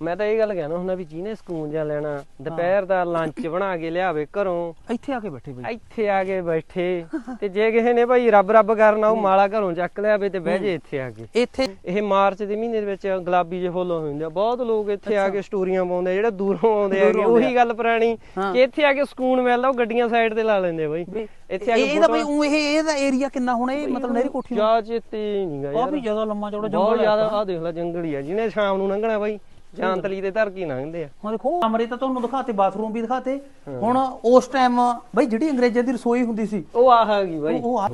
ਮੈਂ ਤਾਂ ਇਹ ਗੱਲ ਕਹਿਣਾ ਹੁੰਦਾ ਵੀ ਜਿਹਨੇ ਸਕੂਨ ਜਾ ਲੈਣਾ ਦੁਪਹਿਰ ਦਾ ਲੰਚ ਬਣਾ ਕੇ ਲਿਆਵੇ ਘਰੋਂ। ਇੱਥੇ ਆ ਕੇ ਬੈਠੇ ਬਈ। ਇੱਥੇ ਆ ਕੇ ਬੈਠੇ। ਤੇ ਜੇ ਕਿਸੇ ਨੇ ਭਾਈ ਰੱਬ ਰੱਬ ਕਰਨਾ ਉਹ ਮਾਲਾ ਘਰੋਂ ਚੱਕ ਲਿਆਵੇ ਤੇ ਬਹਿ ਜੇ ਇੱਥੇ ਆ ਕੇ। ਇੱਥੇ ਇਹ ਮਾਰਚ ਦੇ ਮਹੀਨੇ ਦੇ ਵਿੱਚ ਗੁਲਾਬੀ ਜਿਹੇ ਫੁੱਲ ਹੁੰਦੇ ਆ। ਬਹੁਤ ਲੋਕ ਇੱਥੇ ਆ ਕੇ ਸਟੋਰੀਆਂ ਪਾਉਂਦੇ ਜਿਹੜੇ ਦੂਰੋਂ ਆਉਂਦੇ ਆ ਉਹੀ ਗੱਲ ਪੁਰਾਣੀ। ਕਿ ਇੱਥੇ ਆ ਕੇ ਸਕੂਨ ਮਿਲਦਾ ਉਹ ਗੱਡੀਆਂ ਸਾਈਡ ਤੇ ਲਾ ਲੈਂਦੇ ਬਾਈ। ਇੱਥੇ ਆ ਕੇ ਇਹਦਾ ਬਈ ਊਂ ਇਹ ਇਹਦਾ ਏਰੀਆ ਕਿੰਨਾ ਹੋਣਾ? ਇਹ ਮਤਲਬ ਨਹਿਰੀ ਕੋਠੀ ਦਾ ਜਾ ਚੇਤੇ ਨਹੀਂਗਾ ਯਾਰ ਕਾਫੀ ਜ਼ਿਆਦਾ ਲੰਮਾ ਚੌੜਾ ਬਹੁਤ ਜੰਗਲ ਜ਼ਿਆਦਾ ਆ ਦੇਖ ਲੈ ਜੰਗਲ ਹੀ ਆ ਜਿਹਨੇ ਸ਼ਾਮ ਨੂੰ ਲੰਘਣਾ ਬਾਈ। ਜਾਂਤਲੀ ਤੇ ਧਰ ਕੇ ਲੰਘਦੇ ਆ। ਹੁਣ ਦੇਖੋ ਕਮਰੇ ਤਾਂ ਤੁਹਾਨੂੰ ਦਿਖਾਤੇ ਬਾਥਰੂਮ ਵੀ ਦਿਖਾਤੇ। ਹੁਣ ਉਸ ਟਾਈਮ ਬਈ ਜਿਹੜੀ ਅੰਗਰੇਜ਼ਾਂ ਦੀ ਰਸੋਈ ਹੁੰਦੀ ਸੀ ਉਹ ਆਹ ਆ ਗਈ ਬਾਈ। ਉਹ ਆ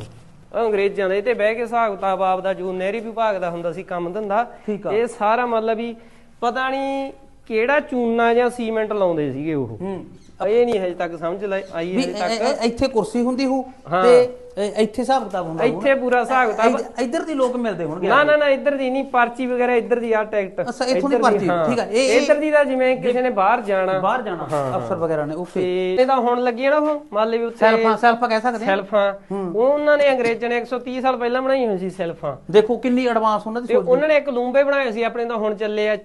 ਅੰਗਰੇਜ਼ਾਂ ਦੇ ਤੇ ਬਹਿ ਕੇ ਹਿਸਾਬ ਕਿਤਾਬ ਆਪਦਾ ਜੋ ਨਹਿਰੀ ਵਿਭਾਗ ਦਾ ਹੁੰਦਾ ਸੀ ਕੰਮ ਧੰਦਾ। ਇਹ ਸਾਰਾ ਮਤਲਬ ਵੀ ਪਤਾ ਨਹੀਂ ਕਿਹੜਾ ਚੂਨਾ ਜਾਂ ਸੀਮੈਂਟ ਲਾਉਂਦੇ ਸੀਗੇ ਉਹ? ਹੂੰ। ਇਹ ਨਹੀਂ ਹਜੇ ਤੱਕ ਸਮਝ ਲੈ ਆਈ ਹਜੇ ਤੱਕ। ਇੱਥੇ ਕੁਰਸੀ ਹੁੰਦੀ ਹੋ ਹਾਂ। ਤੇ ਇੱਥੇ ਹਿਸਾਬ ਕਿਤਾਬ ਹੁੰਦਾ ਇੱਥੇ ਪੂਰਾ ਹਿਸਾਬ। ਕਿਤਾਬ। ਇੱਧ- ਇੱਧਰ ਦੀ ਲੋਕ ਮਿਲਦੇ ਹੋਣਗੇ ਨਾ ਨਾ ਨਾ ਇੱਧਰ ਦੀ ਨਹੀਂ ਪਰਚੀ ਵਗੈਰਾ ਇੱਧਰ ਦੀ ਆ ਟਿਕਟ। ਅੱਛਾ, ਇੱਥੋਂ ਦੀ ਪਰਚੀ, ਹਾਂ। ਠੀਕ ਆ, ਇਹ- ਇੱਧਰ ਦੀ ਤਾਂ ਜਿਵੇਂ ਕਿਸੇ ਨੇ ਬਾਹਰ ਜਾਣਾ। ਬਾਹਰ ਜਾਣਾ ਅਫਸਰ ਵਗੈਰਾ ਨੇ ਓਕੇ। ਤੇ ਇਹ ਤਾਂ ਹੁਣ ਲੱਗੀ ਨਾ ਉਹ ਮੰਨ ਲਈ ਵੀ ਉੱਥੇ ਸੈਲਫਾਂ ਸੈਲਫਾਂ ਕਹਿ ਸਕਦੇ ਹਾਂ ਸੈਲਫਾਂ। ਉਹ ਉਹਨਾਂ ਨੇ ਅੰਗਰੇਜ਼ਾਂ ਨੇ 130 ਸਾਲ ਪਹਿਲਾਂ ਬਣਾਈ ਹੋਈ ਸੀ ਸੈਲਫਾਂ। ਦੇਖੋ ਕਿੰਨੀ ਐਡਵਾਂਸ ਉਹਨਾਂ ਦੀ ਸੋਚ ਉਹਨਾਂ ਨੇ ਇੱਕ ਲੂੰਬੇ ਬਣਾਏ ਸੀ ਆਪਣੇ ਤਾਂ ਹੁਣ ਚੱਲੇ ਆ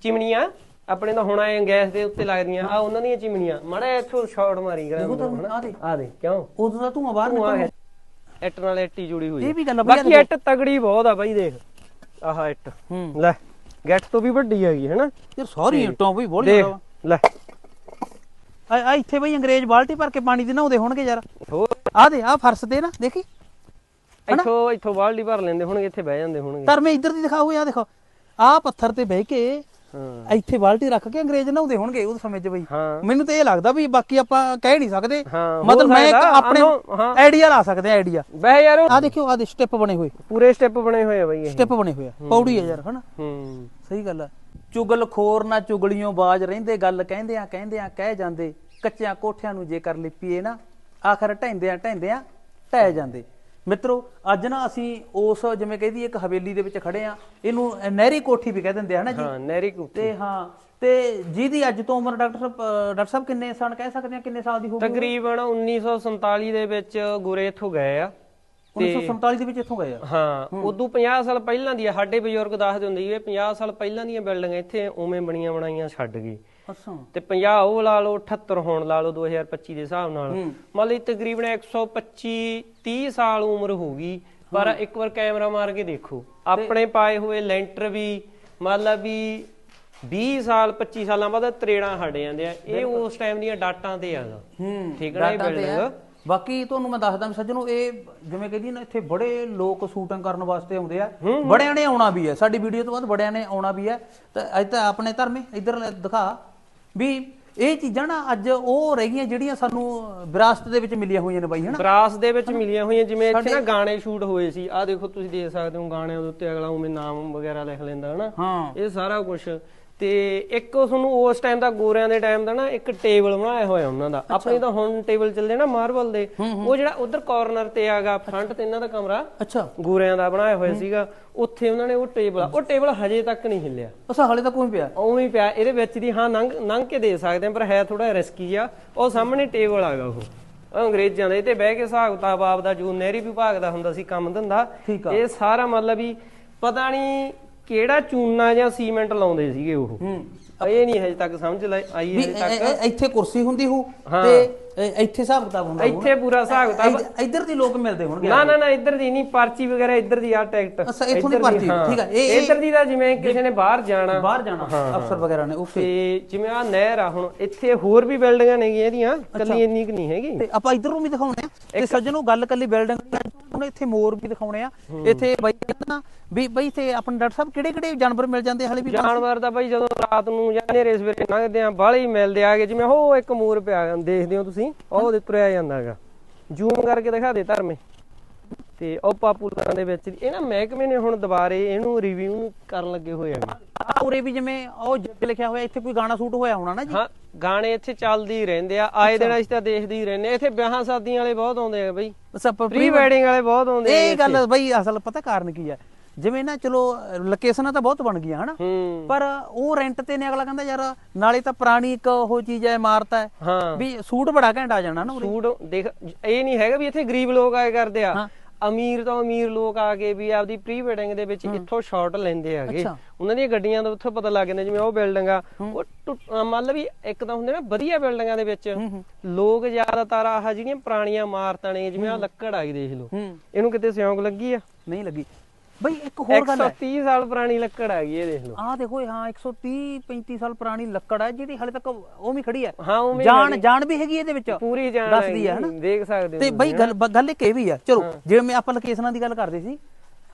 ਚਿਮਨੀਆਂ। ਆਪਣੇ ਤਾਂ ਹੁਣ ਆਏ ਗੈਸ ਦੇ ਉੱਤੇ ਲੱਗਦੀਆਂ ਆ ਉਹਨਾਂ ਦੀਆਂ ਚਿਮਨੀਆਂ। ਮੜਾ ਇੱਥੋਂ ਸ਼ਾਟ ਮਾਰੀ ਕਰਾਂ ਆ ਦੇ ਆ ਦੇ ਕਿਉਂ? ਉਦੋਂ ਦਾ ਧੂਆਂ ਬਾਹਰ ਹੈ। ਇੱਟ ਨਾਲ ਇੱਟੀ ਜੁੜੀ ਹੋਈ ਇਹ। ਵੀ ਗੱਲ ਬਾਕੀ ਇੱਟ ਤਗੜੀ ਬਹੁਤ ਆ ਬਾਈ ਦੇਖ। ਆਹ ਇੱਟ। ਹੂੰ। ਲੈ ਗੈਟ ਤੋਂ ਵੀ ਵੱਡੀ ਹੈਗੀ ਹੈਨਾ? ਯਾਰ ਸਾਰੀ ਇੱਟਾਂ ਵੀ ਬਹੁਤ ਦੇਖ ਲੈ। ਆ ਆ ਇੱਥੇ ਬਈ ਅੰਗਰੇਜ਼ ਬਾਲਟੀ ਭਰ ਕੇ ਪਾਣੀ ਦੇ ਨਹਾਉਂਦੇ ਹੋਣਗੇ ਯਾਰ। ਆ ਦੇ ਆ ਫਰਸ਼ ਤੇ ਨਾ ਦੇਖੀ? ਇੱਥੋਂ ਇੱਥੋਂ ਬਾਲਟੀ ਭਰ ਲੈਂਦੇ ਹੋਣਗੇ ਇੱਥੇ ਬਹਿ ਜਾਂਦੇ ਹੋਣਗੇ। ਧਰਮੇ ਇੱਧਰ ਦੀ ਦਿਖਾਓ ਆ ਦੇਖੋ। ਆ ਪੱਥਰ ਤੇ ਬਹਿ ਕੇ ਹਾਂ। ਇੱਥੇ ਬਾਲਟੀ ਰੱਖ ਕੇ ਅੰਗਰੇਜ਼ ਨਹਾਉਂਦੇ ਹੋਣਗੇ ਉਸ ਸਮੇਂ 'ਚ ਬਈ। ਮੈਨੂੰ ਤਾਂ ਇਹ ਲੱਗਦਾ ਵੀ ਬਾਕੀ ਆਪਾਂ ਕਹਿ ਨਹੀਂ ਸਕਦੇ। ਮਤਲਬ ਮੈਂ ਆਪਣੇ। ਆਈਡੀਆ ਲਾ ਸਕਦੇ ਆ ਆਈਡੀਆ। ਬਹਿ ਯਾਰ। ਆ ਦੇਖਿਓ ਆ ਦੇ ਸਟੈਪ ਬਣੇ ਹੋਏ। ਪੂਰੇ ਸਟੈਪ ਬਣੇ ਹੋਏ ਆ ਬਾਈ ਇਹ। ਸਟੈਪ ਬਣੇ ਹੋਏ ਆ। ਪੌੜੀ ਆ ਯਾਰ ਹਨਾ? ਹੂੰ। ਸਹੀ ਗੱਲ ਆ। ਚੁਗਲ ਖੋਰ ਨਾ ਚੁਗਲੀਆਂ ਬਾਜ ਰਹਿੰਦੇ ਗੱਲ ਕਹਿੰਦੇ ਆ ਕਹਿੰਦੇ ਆ ਕਹਿ ਜਾਂਦੇ। ਕੱਚਿਆਂ ਕੋਠਿਆਂ ਨੂੰ ਜੇਕਰ ਲਿਪੀਏ ਨਾ ਆਖਰ ਢੈਂਦੇ ਆ ਢੈਂਦੇ ਆ ਢਹਿ ਜਾਂਦੇ। ਮਿੱਤਰੋ ਅੱਜ ਨਾ ਅਸੀਂ ਉਸ ਜਿਵੇਂ ਕਹਿੰਦੀ ਇੱਕ ਹਵੇਲੀ ਦੇ ਵਿੱਚ ਖੜੇ ਆ। ਇਹਨੂੰ ਨਹਿਰੀ ਕੋਠੀ ਵੀ ਕਹਿ ਦਿੰਦੇ ਆ ਹਨਾ ਜੀ? ਹਾਂ ਨਹਿਰੀ ਕੁ ਤੇ ਹਾਂ ਤੇ ਜਿਹਦੀ ਅੱਜ ਤੋਂ ਉਮਰ ਡਾਕਟਰ ਡਾਕਟਰ ਸਾਹਿਬ ਕਿੰਨੇ ਸਾਲ ਕਹਿ ਸਕਦੇ ਆ ਕਿੰਨੇ ਸਾਲ ਦੀ ਹੋਊਗੀ? ਤਕਰੀਬਨ 1947 ਦੇ ਵਿੱਚ ਗੋਰੇ ਇੱਥੋਂ ਗਏ ਆ। 1947 ਦੇ ਵਿੱਚ ਇੱਥੋਂ ਗਏ ਆ? ਹਾਂ ਉਦੋਂ 50 ਸਾਲ ਪਹਿਲਾਂ ਦੀ ਸਾਡੇ ਬਜ਼ੁਰਗ ਦੱਸਦੇ ਹੁੰਦੇ ਸੀ ਇਹ 50 ਸਾਲ ਪਹਿਲਾਂ ਦੀਆਂ ਬਿਲਡਿੰਗਾਂ ਇੱਥੇ ਉਵੇਂ ਬਣੀਆਂ ਬਣਾਈਆਂ ਛੱਡ ਗਈ। ਅੱਛਾ ਤੇ 50 ਉਹ ਲਾ ਲਓ 78 ਹੋਣ ਲਾ ਲਓ 2025 ਦੇ ਹਿਸਾਬ ਨਾਲ। ਮੰਨ ਲਈ ਤਕਰੀਬਨ 125 30 ਸਾਲ ਉਮਰ ਹੋਊਗੀ ਪਰ ਇੱਕ ਵਾਰ ਕੈਮਰਾ ਮਾਰ ਕੇ ਦੇਖੋ। ਆਪਣੇ ਪਾਏ ਹੋਏ ਲੈਂਟਰ ਵੀ ਮਤਲਬ ਵੀ 20 ਸਾਲ 25 ਸਾਲਾਂ ਬਾਅਦ ਤਰੇੜਾਂ ਹਟ ਜਾਂਦੇ ਆ। ਇਹ ਉਸ ਟਾਈਮ ਦੀਆਂ ਡਾਟਾਂ ਤੇ ਆਗਾ ਹੂੰ ਠੀਕ ਹੈ ਇਹ ਆ। ਬਿਲਡਿੰਗ। ਬਾਕੀ ਤੁਹਾਨੂੰ ਮੈਂ ਦੱਸਦਾ ਵੀ ਸੱਜਣੋ ਇਹ ਜਿਵੇਂ ਕਹਿੰਦੀ ਨਾ ਇੱਥੇ ਬੜੇ ਲੋਕ ਸ਼ੂਟਿੰਗ ਕਰਨ ਵਾਸਤੇ ਆਉਂਦੇ ਆ। ਬੜਿਆਂ ਨੇ ਆਉਣਾ ਵੀ ਹੈ ਸਾਡੀ ਵੀਡੀਓ ਤੋਂ ਬਾਅਦ ਬੜਿਆਂ ਨੇ ਆਉਣਾ ਵੀ ਹੈ ਤਾਂ ਅੱਜ ਤਾਂ ਆਪਣੇ ਧਰਮੇ ਇੱਧਰ ਲੈ ਦਿਖਾ। ਵੀ ਇਹ ਚੀਜ਼ਾਂ ਨਾ ਅੱਜ ਉਹ ਰਹਿ ਗਈਆਂ ਜਿਹੜੀਆਂ ਸਾਨੂੰ ਵਿਰਾਸਤ ਦੇ ਵਿੱਚ ਮਿਲੀਆਂ ਹੋਈਆਂ ਨੇ ਬਾਈ ਹਨਾ? ਬਰਾਸ ਦੇ ਵਿੱਚ ਮਿਲੀਆਂ ਹੋਈਆਂ ਜਿਵੇਂ ਇੱਥੇ ਨਾ ਗਾਣੇ ਸ਼ੂਟ ਹੋਏ ਸੀ। ਆ ਦੇਖੋ ਤੁਸੀਂ ਦੇਖ ਸਕਦੇ ਹੋ ਗਾਣਿਆਂ ਦੇ ਉੱਤੇ ਅਗਲਾ ਉਵੇਂ ਨਾਮ ਵਗੈਰਾ ਲਿਖ ਲੈਂਦਾ ਹਨਾ? ਇਹ ਸਾਰਾ ਕੁਝ ਤੇ ਇੱਕ ਤੁਹਾਨੂੰ ਉਸ ਟਾਈਮ ਦਾ ਗੋਰਿਆਂ ਦੇ ਟਾਈਮ ਦਾ ਨਾ ਇੱਕ ਟੇਬਲ ਬਣਾਇਆ ਹੋਇਆ ਉਹਨਾਂ ਦਾ। ਆਪਣੇ ਤਾਂ ਹੁਣ ਟੇਬਲ ਚੱਲਦੇ ਨਾ ਮਾਰਬਲ ਦੇ। ਉਹ ਜਿਹੜਾ ਉਧਰ ਕਾਰਨਰ ਤੇ ਆਗਾ ਫਰੰਟ ਤੇ ਇਹਨਾਂ ਦਾ ਕਮਰਾ ਅੱਛਾ। ਗੋਰਿਆਂ ਦਾ ਬਣਾਇਆ ਹੋਇਆ ਸੀਗਾ। ਉੱਥੇ ਉਹਨਾਂ ਨੇ ਉਹ ਟੇਬਲ ਉਹ ਟੇਬਲ ਹਜੇ ਤੱਕ ਨਹੀਂ ਹਿੱਲਿਆ। ਅਸਾ ਹਾਲੇ ਤਾਂ ਕੋਈ ਪਿਆ? ਉਵੇਂ ਹੀ ਪਿਆ। ਇਹਦੇ ਵਿੱਚ ਦੀ ਹਾਂ ਨੰਗ ਨੰਗ ਕੇ ਦੇ ਸਕਦੇ ਆ ਪਰ ਹੈ ਥੋੜਾ ਰਿਸਕੀ ਆ ਉਹ ਸਾਹਮਣੇ ਟੇਬਲ ਆਗਾ ਉਹ। ਅੰਗਰੇਜ਼ਾਂ ਦੇ। ਤੇ ਬਹਿ ਕੇ ਹਿਸਾਬ ਕਿਤਾਬ ਆਪਦਾ ਜੋ ਨਹਿਰੀ ਵਿਭਾਗ ਦਾ ਹੁੰਦਾ ਸੀ ਕੰਮ ਧੰਦਾ। ਇਹ ਸਾਰਾ ਮਤਲਬ ਵੀ ਪਤਾ ਨਹੀਂ ਕਿਹੜਾ ਚੂਨਾ ਜਾਂ ਸੀਮੈਂਟ ਲਾਉਂਦੇ ਸੀਗੇ ਉਹ? ਹੂੰ। ਇਹ ਨਹੀਂ ਹਜੇ ਤੱਕ ਸਮਝ ਲੈ ਆਈ ਹਜੇ ਤੱਕ। ਇੱਥੇ ਕੁਰਸੀ ਹੁੰਦੀ ਹੋ ਹਾਂ। ਤੇ ਇੱਥੇ ਹਿਸਾਬ ਕਿਤਾਬ ਹੁੰਦਾ ਇੱਥੇ ਪੂਰਾ ਹਿਸਾਬ ਕਿਤਾਬ। ਇੱਧਰ ਦੀ ਲੋਕ ਮਿਲਦੇ ਹੋਣਗੇ ਨਾ ਨਾ ਨਾ ਇੱਧਰ ਦੀ ਨਹੀਂ ਪਰਚੀ ਵਗੈਰਾ ਇੱਧਰ ਦੀ ਆ ਟਿਕਟ। ਅੱਛਾ, ਇੱਥੋਂ ਦੀ ਪਰਚੀ, ਹਾਂ। ਠੀਕ ਆ, ਇਹ- ਇੱਧਰ ਦੀ ਤਾਂ ਜਿਵੇਂ ਕਿਸੇ ਨੇ ਬਾਹਰ ਜਾਣਾ। ਬਾਹਰ ਜਾਣਾ ਅਫਸਰ ਵਗੈਰਾ ਨੇ ਓਕੇ। ਤੇ ਜਿਵੇਂ ਆ ਨਹਿਰ ਆ ਹੁਣ ਇੱਥੇ ਹੋਰ ਵੀ ਬਿਲਡਿੰਗਾਂ ਨੇਗੀਆਂ ਇਹਦੀਆਂ ਕੱਲੀ ਇੰਨੀ ਕੁ ਨਹੀਂ ਹੈਗੀ। ਤੇ ਆਪਾਂ ਇਧਰ ਨੂੰ ਵੀ ਦਿਖਾਉਣੇ ਆ। ਤੇ ਸੱਜਣੋ ਗੱਲ ਕੱਲੀ ਬਿਲਡਿੰਗ ਹੁਣ ਇੱਥੇ ਮੋਰ ਵੀ ਦਿਖਾਉਣੇ ਆ। ਇੱਥੇ ਬਾਈ ਕਹਿੰਦਾ ਵੀ ਬਈ ਇੱਥੇ ਆਪਣੇ ਡਾਕਟਰ ਸਾਹਿਬ ਕਿਹੜੇ ਕਿਹੜੇ ਜਾਨਵਰ ਮਿਲ ਜਾਂਦੇ ਹਲੇ ਵੀ? ਜਾਨਵਰ ਤਾਂ ਬਾਈ ਜਦੋਂ ਰਾਤ ਨੂੰ ਜਾਂ ਹਨੇਰੇ ਸਵੇਰੇ ਲੰਘਦੇ ਆ, ਬਾਹਲੇ ਹੀ ਮਿਲਦੇ ਆਗੇ ਜਿਵੇਂ ਉਹ ਇੱਕ ਮੋਰ ਪਿਆ, ਦੇਖਦੇ ਹੋ ਤੁਸੀਂ, ਉਹ ਉਹਦੇ ਤੁਰਿਆ ਜਾਂਦਾਗਾ ਜ਼ੂਮ ਕਰਕੇ ਦਿਖਾ ਦੇ ਧਰਮੇ। ਤੇ ਉਹ ਪਾਪੂਲਰਾਂ ਦੇ ਵਿੱਚ ਇਹ ਨਾ ਮਹਿਕਮੇ ਨੇ ਹੁਣ ਦੁਬਾਰੇ ਇਹਨੂੰ ਰਿਵਿਊ ਕਰਨ ਲੱਗੇ ਹੋਏ ਆ ਆ ਉਰੇ ਵੀ ਜਿਵੇਂ ਉਹ ਜਿੱਥੇ ਲਿਖਿਆ ਹੋਇਆ ਇੱਥੇ ਕੋਈ ਗਾਣਾ ਸ਼ੂਟ ਹੋਇਆ ਹੋਣਾ ਨਾ ਜੀ? ਹਾਂ ਗਾਣੇ ਇੱਥੇ ਚੱਲਦੇ ਹੀ ਰਹਿੰਦੇ ਆ ਆਏ ਦਿਨ ਅਸੀਂ ਤਾਂ ਦੇਖਦੇ ਹੀ ਰਹਿੰਦੇ। ਇੱਥੇ ਵਿਆਹਾਂ ਸ਼ਾਦੀਆਂ ਵਾਲੇ ਬਹੁਤ ਆਉਂਦੇ ਆ ਬਈ। ਪ੍ਰੀ ਵੈਡਿੰਗ ਵਾਲੇ ਬਹੁਤ ਆਉਂਦੇ ਆ ਇਹ ਗੱਲ ਬਈ ਅਸਲ ਪਤਾ ਕਾਰਨ ਕੀ ਆ? ਜਿਵੇਂ ਨਾ ਚਲੋ ਲੋਕੇਸ਼ਨਾਂ ਤਾਂ ਬਹੁਤ ਬਣ ਗਈਆਂ ਹਨਾ। ਪਰ ਉਹ ਰੈਂਟ ਤੇ ਨੇ ਅਗਲਾ ਕਹਿੰਦਾ ਯਾਰ ਨਾਲੇ ਤਾਂ ਪੁਰਾਣੀ ਇੱਕ ਉਹ ਚੀਜ਼ ਹੈ ਇਮਾਰਤ ਹੈ। ਵੀ ਸੂਟ ਬੜਾ ਘੈਂਟ ਆ ਜਾਣਾ ਨਾ ਸੂਟ ਦੇਖ ਇਹ ਨਹੀਂ ਹੈਗਾ ਵੀ ਇੱਥੇ ਗਰੀਬ ਲੋਕ ਆਏ ਕਰਦੇ ਆ। ਅਮੀਰ ਤੋਂ ਅਮੀਰ ਲੋਕ ਆ ਕੇ ਵੀ ਆਪਦੀ ਪ੍ਰੀ ਵੈਡਿੰਗ ਦੇ ਵਿੱਚ ਇੱਥੋਂ ਸ਼ਾਟ ਲੈਂਦੇ ਅੱਛਾ। ਉਹਨਾਂ ਦੀਆਂ ਗੱਡੀਆਂ ਦਾ ਉੱਥੋਂ ਪਤਾ ਲੱਗ ਜਾਂਦਾ ਜਿਵੇਂ ਉਹ ਬਿਲਡਿੰਗ ਆ ਉਹ ਮੰਨ ਵੀ ਇੱਕ ਤਾਂ ਹੁੰਦੇ ਨਾ ਵਧੀਆ ਬਿਲਡਿੰਗਾਂ ਦੇ ਵਿੱਚ। ਲੋਕ ਜ਼ਿਆਦਾਤਰ ਆਹ ਜਿਹੜੀਆਂ ਪੁਰਾਣੀਆਂ ਇਮਾਰਤਾਂ ਨੇ ਜਿਵੇਂ ਆ ਲੱਕੜ ਆਈ ਦੇਖ ਲਓ। ਇਹਨੂੰ ਕਿਤੇ ਸਿਉਂਕ ਲੱਗੀ ਆ? ਨਹੀਂ ਲੱਗੀ। ਬਈ ਇੱਕ ਹੋਰ ਗੱਲ ਹੈ। 130 ਸਾਲ ਪੁਰਾਣੀ ਲੱਕੜ ਆ ਗਈ ਇਹ ਦੇਖ ਲਓ। ਆਹ ਦੇਖੋ ਹਾਂ 130 35 ਸਾਲ ਪੁਰਾਣੀ ਲੱਕੜ ਹੈ ਜਿਹੜੀ ਹਲੇ ਤੱਕ ਉਹ ਵੀ ਖੜੀ ਹੈ। ਹਾਂ ਉਵੇਂ ਹੀ ਜਾਨ ਜਾਨ ਵੀ ਹੈਗੀ ਇਹਦੇ ਵਿੱਚ। ਪੂਰੀ ਜਾਣ ਦੱਸਦੀ ਹੈ ਹਨਾ? ਦੇਖ ਸਕਦੇ ਹੋ ਤੇ ਬਈ ਗੱਲ ਗੱਲ ਇੱਕ ਇਹ ਵੀ ਆ ਚਲੋ ਜਿਵੇਂ ਆਪਾਂ ਲੋਕੇਸ਼ਨਾਂ ਦੀ ਗੱਲ ਕਰਦੇ ਸੀ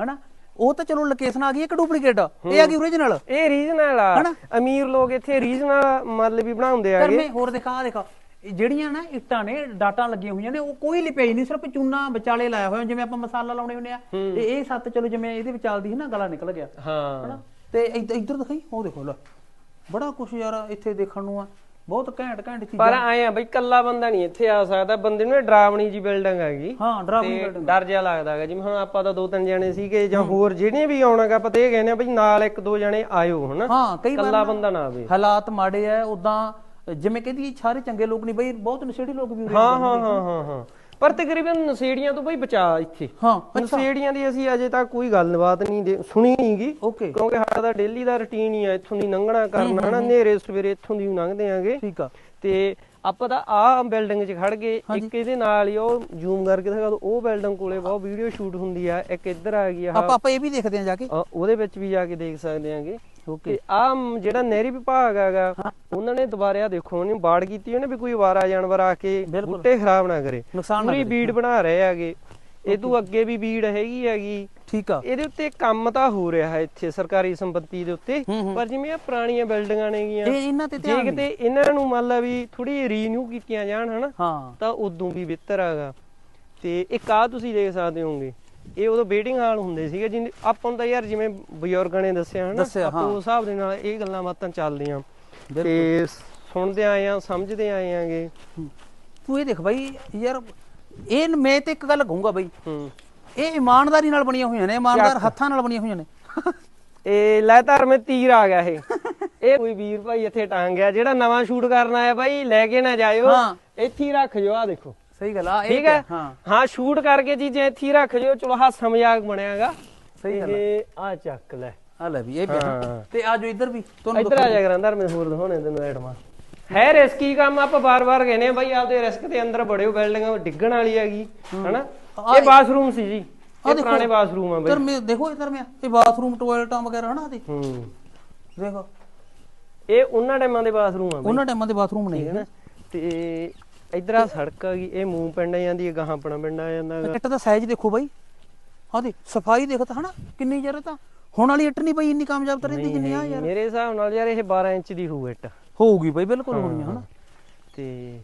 ਹਨਾ? ਉਹ ਤਾਂ ਚਲੋ ਲੋਕੇਸ਼ਨ ਆ ਗਈ ਇੱਕ ਡੁਪਲੀਕੇਟ। ਇਹ ਆ ਗਈ ਓਰੀਜਨਲ ਇਹ ਰੀਜਨਲ ਆ? ਅਮੀਰ ਲੋਕ ਇੱਥੇ ਰੀਜਨਲ ਮਤਲਬ ਵੀ ਬਣਾਉਂਦੇ ਪਰ ਆਗੇ ਮੈਂ ਹੋਰ ਦਿਖਾ ਦੇਖਾ ਜਿਹੜੀਆਂ ਨਾ ਇੱਟਾਂ ਨੇ ਡਾਟਾ ਲੱਗੀਆਂ ਹੋਈਆਂ ਨੇ ਉਹ ਕੋਈ ਲਿਪਾਈ ਨਹੀਂ ਸਿਰਫ ਚੂਨਾ ਵਿਚਾਲੇ ਲਾਇਆ ਹੋਇਆ ਜਿਵੇਂ ਆਪਾਂ ਮਸਾਲਾ ਲਾਉਣੇ ਹੁੰਦੇ ਆ। ਤੇ ਇਹ ਸੱਤ ਚਲੋ ਜਿਵੇਂ ਇਹਦੇ ਵਿਚਾਲਦੀ ਸੀ ਨਾ ਗਲਾ ਨਿਕਲ ਗਿਆ। ਹਾਂ। ਤੇ ਇੱਧ- ਇੱਧਰ ਦਿਖਾਈ ਉਹ ਦੇਖੋ ਲੈ। ਬੜਾ ਕੁਛ ਯਾਰ ਇੱਥੇ ਦੇਖਣ ਨੂੰ ਆ। ਬਹੁਤ ਘੈਂਟ ਘੈਂਟ ਚੀਜ਼ਾਂ। ਪਰ ਆਏ ਆ ਬਈ ਕੱਲਾ ਬੰਦਾ ਨਹੀਂ ਇੱਥੇ ਆ ਸਕਦਾ। ਬੰਦੇ ਨੂੰ ਇਹ ਡਰਾਵਣੀ ਜੀ ਬਿਲਡਿੰਗ ਹੈਗੀ। ਹਾਂ ਡਰਾਵਣੀ ਤੇ ਡਰ ਜਿਹਾ ਲੱਗਦਾ ਹੈਗਾ। ਜਿਵੇਂ ਹੁਣ ਆਪਾਂ ਤਾਂ ਦੋ ਤਿੰਨ ਜਣੇ ਸੀਗੇ ਜਾਂ ਹੋਰ ਜਿਹੜੇ ਵੀ ਆਉਣਾਗਾ ਆਪਾਂ ਤੇ ਇਹ ਕਹਿੰਦੇ ਆ ਬਈ ਨਾਲ ਇੱਕ ਦੋ ਜਣੇ ਆਇਓ ਹਨਾ? ਹਾਂ ਕਈ ਵਾਰ ਕੱਲਾ ਬੰਦਾ ਨਾ ਆਵੇ। ਹਾਲਾਤ ਮਾੜੇ ਆ ਉਦਾਂ ਜਿਵੇਂ ਕਹਿੰਦੀ ਸਾਰੇ ਚੰਗੇ ਲੋਕ ਨਹੀਂ ਬਈ ਬਹੁਤ ਨਸ਼ੇੜੀ ਲੋਕ ਵੀ ਉਰੇ ਹਾਂ ਹਾਂ ਹਾਂ ਹਾਂ ਹਾਂ। ਪਰ ਤਕਰੀਬਨ ਨਸ਼ੇੜੀਆਂ ਤੋਂ ਬਈ ਬਚਾ ਇੱਥੇ। ਹਾਂ ਨਸ਼ੇੜੀਆਂ ਦੀ ਅਸੀਂ ਅਜੇ ਤੱਕ ਕੋਈ ਗੱਲਬਾਤ ਨਹੀਂ ਸੁਣੀ ਨਹੀਂਗੀ ਕਿਉਂਕਿ ਸਾਡਾ ਤਾਂ ਡੇਲੀ ਦਾ ਰੁਟੀਨ ਹੀ ਆ ਇੱਥੋਂ ਦੀ ਲੰਘਣਾ ਕਰਨਾ ਹਨਾ ਹਨੇਰੇ ਸਵੇਰੇ ਇੱਥੋਂ ਦੀ ਲੰਘਦੇ ਆਂਗੇ। ਠੀਕ ਆ। ਤੇ ਆਪਾਂ ਤਾਂ ਆਹ ਬਿਲਡਿੰਗ 'ਚ ਖੜ ਗਏ। ਇੱਕ ਇਹਦੇ ਨਾਲ ਹੀ ਉਹ ਜ਼ੂਮ ਕਰਕੇ ਦਿਖਾ ਦੋ। ਉਹ ਬਿਲਡਿੰਗ ਕੋਲੇ ਬਹੁਤ ਵੀਡੀਓ ਸ਼ੂਟ ਹੁੰਦੀ ਆ। ਇੱਕ ਇੱਧਰ ਆ ਗਈ ਆ। ਆਪਾਂ ਆਪਾਂ ਇਹ ਵੀ ਦੇਖਦੇ ਆ ਜਾ ਕੇ। ਉਹਦੇ ਵਿੱਚ ਵੀ ਜਾ ਕੇ ਦੇਖ ਸਕਦੇ ਆਂਗੇ। ਓਕੇ ਆ ਜਿਹੜਾ ਨਹਿਰੀ ਵਿਭਾਗ ਹੈਗਾ ਉਹਨਾਂ ਨੇ ਦੁਬਾਰਾ ਦੇਖੋ ਉਹਨੇ ਬਾੜ ਕੀਤੀ ਉਹਨੇ ਵੀ ਕੋਈ ਵਾਰਾ ਜਾਨਵਰ ਆ ਕੇ। ਬੂਟੇ ਖਰਾਬ ਨਾ ਕਰੇ। ਪੂਰੀ ਬੀੜ ਬਣਾ ਰਹੇ ਹੈਗੇ। ਇਹ ਤੋਂ ਅੱਗੇ ਵੀ ਬੀੜ ਹੈਗੀ ਹੈਗੀ। ਠੀਕ ਆ। ਇਹਦੇ ਉੱਤੇ ਕੰਮ ਤਾਂ ਹੋ ਰਿਹਾ ਹੈ ਇੱਥੇ ਸਰਕਾਰੀ ਸੰਪਤੀ ਦੇ ਉੱਤੇ। ਪਰ ਜਿਵੇਂ ਆ ਪੁਰਾਣੀਆਂ ਬਿਲਡਿੰਗਾਂ ਨੇਗੀਆਂ ਇਹ ਇਹਨਾਂ ਤੇ ਜੇ ਧਿਆਨ ਕਿਤੇ ਇਹਨਾਂ ਨੂੰ ਮੰਨ ਲਾ ਵੀ ਥੋੜੀ ਰੀਨਿਊ ਕੀਤੀਆਂ ਜਾਣ ਹਨਾ ਤਾਂ ਉਦੋਂ ਵੀ ਬਿਹਤਰ ਹੈਗਾ। ਤੇ ਇੱਕ ਆ ਤੁਸੀਂ ਦੇਖ ਸਕਦੇ ਹੋਗੇ ਇਹ ਉਦੋਂ ਵੇਟਿੰਗ ਹਾਲ ਹੁੰਦੇ ਸੀਗੇ ਜਿੰਨੇ ਆਪਾਂ ਨੂੰ ਤਾਂ ਯਾਰ ਜਿਵੇਂ ਬਜ਼ੁਰਗਾਂ ਨੇ ਦੱਸਿਆ ਹਨਾ ਆਪਾਂ। ਉਸ ਹਿਸਾਬ ਦੇ ਨਾਲ ਇਹ ਗੱਲਾਂ ਬਾਤਾਂ ਚੱਲਦੀਆਂ। ਤੇ ਸੁਣਦੇ ਆਏ ਆ ਸਮਝਦੇ ਆਏ ਆਂਗੇ। ਤੂੰ ਇਹ ਦੇਖ ਬਾਈ ਯਾਰ ਇਹ ਮੈਂ ਤੇ ਇੱਕ ਗੱਲ ਕਹੂੰਗਾ ਬਾਈ। ਇਹ ਇਮਾਨਦਾਰੀ ਨਾਲ ਬਣੀਆਂ ਹੋਈਆਂ ਨੇ ਇਮਾਨਦਾਰ ਹੱਥਾਂ ਨਾਲ ਬਣੀਆਂ ਹੋਈਆਂ ਨੇ। ਇਹ ਲੈ ਧਰਮੇ ਤੀਰ ਆ ਗਿਆ ਇਹ। ਇਹ ਕੋਈ ਵੀਰ ਭਾਈ ਇੱਥੇ ਟਾਂਗ ਗਿਆ ਜਿਹੜਾ ਨਵਾਂ ਸ਼ੂਟ ਕਰਨ ਆਇਆ ਭਾਈ ਲੈ ਕੇ ਨਾ ਜਾਇਓ। ਇੱਥੇ ਹੀ ਰੱਖ ਜੋ ਆ ਦੇਖੋ। ਸਹੀ ਗੱਲ ਆ ਇਹ ਠੀਕ ਹੈ? ਹਾਂ। ਹਾਂ ਸ਼ੂਟ ਕਰਕੇ ਚੀਜ਼ਾਂ ਇੱਥੇ ਹੀ ਰੱਖ ਜਿਓ ਚਲੋ ਹਾਸਾ ਮਜ਼ਾਕ ਬਣਿਆਗਾ। ਸਹੀ ਗੱਲ ਇਹ ਆ ਚੱਕ ਲੈ। ਆ ਲੈ ਵੀ ਇਹ। ਤੇ ਆਜੋ ਇੱਧਰ ਵੀ ਤੁਹਾਨੂੰ ਇੱਧਰ ਆ ਜਾ ਕਰਾਂ ਮੈਂ ਹੋਰ ਦਿਖਾਉਣੇ ਤੈਨੂੰ ਐਟਮਾਂ ਹੈ ਰਿਸਕੀ ਕੰਮ ਆਪਾਂ ਬਾਰ-ਬਾਰ ਕਹਿੰਦੇ ਆ ਬਾਈ ਆਪਦੇ ਰਿਸਕ ਦੇ ਅੰਦਰ ਬੜਿਓ ਬਿਲਡਿੰਗ ਡਿੱਗਣ ਵਾਲੀ ਹੈਗੀ ਹਨਾ? ਇਹ ਬਾਥਰੂਮ ਸੀ ਜੀ। ਇਹ ਪੁਰਾਣੇ ਬਾਥਰੂਮ ਆ ਬਾਈ। ਇੱਧਰ ਮੇ ਦੇਖੋ ਇੱਧਰ ਮੇ ਇਹ ਬਾਥਰੂਮ ਟਾਇਲਟਾਂ ਵਗੈਰਾ ਹਨਾ ਦੇ ਹੂੰ। ਦੇਖੋ। ਇਹ ਉਹਨਾਂ ਟਾਈਮਾਂ ਦੇ ਬਾਥਰੂਮ ਆ ਬਾਈ। ਉਹਨਾਂ ਟਾਈਮਾਂ ਦੇ ਬਾਥਰੂਮ ਠੀਕ ਨੇ ਹੈ ਨਾ? ਤੇ ਇੱਧਰ ਆ ਸੜਕ ਆ ਗਈ ਇਹ ਮੂੰਹ ਪਿੰਡ ਜਾਂਦੀ ਹੈ ਗਾਹਾਂ ਆਪਣਾ ਪਿੰਡ ਆ ਜਾਂਦਾ ਹੈਗਾ ਇੱਟ ਦਾ ਸਾਈਜ਼ ਦੇਖੋ ਬਾਈ। ਆ ਦੇ ਸਫ਼ਾਈ ਦੇਖੋ ਤਾਂ ਹਨਾ ਕਿੰਨੀ ਯਾਰ ਤਾਂ। ਹੁਣ ਵਾਲੀ ਇੱਟ ਨਹੀਂ ਬਈ ਇੰਨੀ ਕਾਮਯਾਬ ਤਾਂ ਰਹਿੰਦੀ ਜਿੰਨੀ ਆ ਯਾਰ। ਮੇਰੇ ਹਿਸਾਬ ਨਾਲ ਯਾਰ ਇਹ 12 ਇੰਚ ਦੀ ਹੋਊ ਇੱਟ। ਹੋਊਗੀ ਬਾਈ ਬਿਲਕੁਲ ਹੋਣੀ ਆ ਹਨਾ। ਤੇ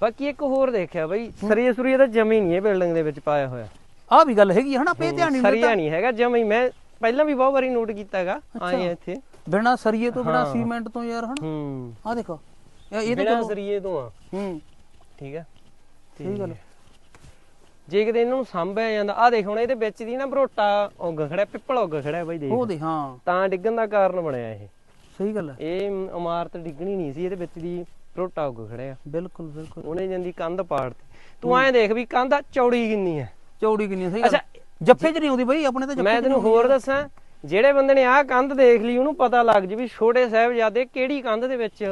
ਬਾਕੀ ਇੱਕ ਹੋਰ ਦੇਖਿਆ ਬਈ ਸਰੀਏ ਸੁਰੀਏ ਤਾਂ ਜਮੀ ਨਹੀਂ ਇਹ ਬਿਲਡਿੰਗ ਦੇ ਵਿੱਚ ਪਾਇਆ ਹੋਇਆ। ਆ ਵੀ ਗੱਲ ਹੈਗੀ ਆ ਹਨਾ ਪੇ ਧਿਆਨ ਨਹੀਂ ਸਰੀਆ ਨਹੀਂ ਹੈਗਾ ਜਮੀ ਮੈਂ ਪਹਿਲਾਂ ਵੀ ਬਹੁਤ ਵਾਰੀ ਨੋਟ ਕੀਤਾ ਹੈਗਾ ਆਏ ਆ ਇੱਥੇ। ਬਿਨਾ ਸਰੀਏ ਤੋਂ ਬਿਨਾ ਹਾਂ। ਸੀਮੈਂਟ ਤੋਂ ਯਾਰ ਹਨਾ। ਹੂੰ। ਆ ਦੇਖੋ। ਇਹ ਇਹ ਤਾਂ ਬਿਨਾਂ ਸਰੀਏ ਤੋਂ ਆ। ਹੂੰ। ਠੀਕ ਹੈ ਸਹੀ ਗੱਲ ਜੇ ਕਿਤੇ ਇਹਨਾਂ ਨੂੰ ਸਾਂਭਿਆ ਜਾਂਦਾ ਆ ਦੇਖ ਹੁਣ ਇਹਦੇ ਵਿੱਚ ਦੀ ਨਾ ਬਰੋਟਾ ਉੱਗ ਖੜਿਆ ਪਿੱਪਲ ਉੱਗ ਖੜਿਆ ਬਈ ਦੇਖ। ਉਹ ਦੇ ਹਾਂ। ਤਾਂ ਡਿੱਗਣ ਦਾ ਕਾਰਨ ਬਣਿਆ ਇਹ। ਸਹੀ ਗੱਲ ਹੈ ਇਹ ਇਮਾਰਤ ਡਿੱਗਣੀ ਨਹੀਂ ਸੀ ਇਹਦੇ ਵਿੱਚ ਦੀ ਬਰੋਟਾ ਉੱਗ ਖੜਿਆ। ਬਿਲਕੁਲ ਬਿਲਕੁਲ। ਉਹਨੇ ਜਾਂਦੀ ਕੰਧ ਪਾੜਤੀ। ਤੂੰ ਐਂ ਦੇਖ ਵੀ ਕੰਧ ਚੌੜੀ ਕਿੰਨੀ ਹੈ ਚੌੜੀ ਕਿੰਨੀ ਆ, ਸਹੀ ਅੱਛਾ, ਜੱਫੇ 'ਚ ਨਹੀਂ ਆਉਂਦੀ ਬਈ ਆਪਣੇ ਤਾਂ ਜੱਫੇ ਮੈਂ ਤੈਨੂੰ ਹੋਰ ਦੱਸਾਂ ਜਿਹੜੇ ਬੰਦੇ ਨੇ ਆਹ ਕੰਧ ਦੇਖ ਲਈ ਉਹਨੂੰ ਪਤਾ ਲੱਗ ਜੂ ਵੀ ਛੋਟੇ ਸਾਹਿਬਜ਼ਾਦੇ ਕਿਹੜੀ ਕੰਧ ਦੇ ਵਿੱਚ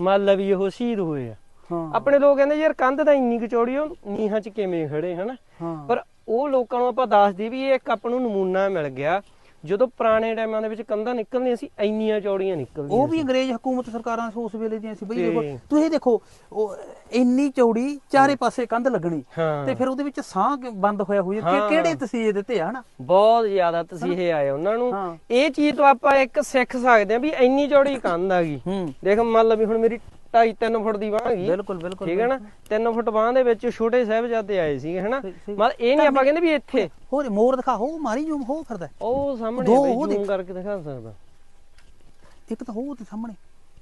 ਮੰਨ ਲਾ ਵੀ ਉਹ ਸ਼ਹੀਦ ਹੋਏ ਆ। ਹਾਂ। ਆਪਣੇ ਲੋਕ ਕਹਿੰਦੇ ਯਾਰ ਕੰਧ ਤਾਂ ਇੰਨੀ ਕੁ ਚੌੜੀ ਉਹ ਨੀਹਾਂ 'ਚ ਕਿਵੇਂ ਖੜੇ ਹਨਾ? ਹਾਂ। ਪਰ ਉਹ ਲੋਕਾਂ ਨੂੰ ਆਪਾਂ ਦੱਸਦੀ ਵੀ ਇਹ ਇੱਕ ਆਪਾਂ ਨੂੰ ਨਮੂਨਾ ਮਿਲ ਗਿਆ ਜਦੋਂ ਪੁਰਾਣੇ ਟਾਈਮਾਂ ਦੇ ਵਿੱਚ ਕੰਧਾਂ ਨਿਕਲਦੀਆਂ ਸੀ ਇੰਨੀਆਂ ਚੌੜੀਆਂ ਨਿਕਲਦੀਆਂ ਉਹ ਵੀ ਅੰਗਰੇਜ਼ ਹਕੂਮਤ ਸਰਕਾਰਾਂ ਉਸ ਵੇਲੇ ਦੀਆਂ ਸੀ ਬਈ ਦੇਖੋ ਤੁਸੀਂ ਦੇਖੋ ਉਹ ਇੰਨੀ ਚੌੜੀ ਚਾਰੇ ਪਾਸੇ ਕੰਧ ਲੱਗਣੀ ਤੇ ਫਿਰ ਉਹਦੇ ਵਿੱਚ ਸਾਹ ਬੰਦ ਹੋਇਆ ਹੋਇਆ ਕਿ। ਕਿਹੜੇ ਤਸੀਹੇ ਦਿੱਤੇ ਆ ਹਨਾ? ਬਹੁਤ ਜ਼ਿਆਦਾ ਤਸੀਹੇ ਆਏ ਉਹਨਾਂ ਨੂੰ। ਇਹ ਚੀਜ਼ ਤੋਂ ਆਪਾਂ ਇੱਕ ਸਿੱਖ ਸਕਦੇ ਹਾਂ ਵੀ ਇੰਨੀ ਚੌੜੀ ਕੰਧ ਆ ਗਈ। ਦੇਖ ਮੰਨ ਲਾ ਵੀ ਹੁਣ ਮੇਰੀ 2.5 3 ਫੁੱਟ ਦੀ ਬਾਂਹ ਗਈ ਬਿਲਕੁਲ ਬਿਲਕੁਲ ਠੀਕ ਹੈ ਨਾ? 3 ਫੁੱਟ ਬਾਂਹ ਦੇ ਵਿੱਚ ਛੋਟੇ ਸਾਹਿਬਜ਼ਾਦੇ ਆਏ ਸੀਗੇ ਹਨਾ। ਮਤਲਬ ਇਹ ਨਹੀਂ ਆਪਾਂ ਕਹਿੰਦੇ ਵੀ ਇੱਥੇ। ਹੋਰ ਮੋਰ ਦਿਖਾ ਹੋ ਮਾਰੀ ਜੂਮ ਹੋ ਫਿਰਦਾ ਉਹ ਸਾਹਮਣੇ ਬਈ ਜ਼ੂਮ ਕਰਕੇ ਦਿਖਾ ਸਕਦਾ। ਇੱਕ ਤਾਂ ਹੋ ਤੇ ਸਾਹਮਣੇ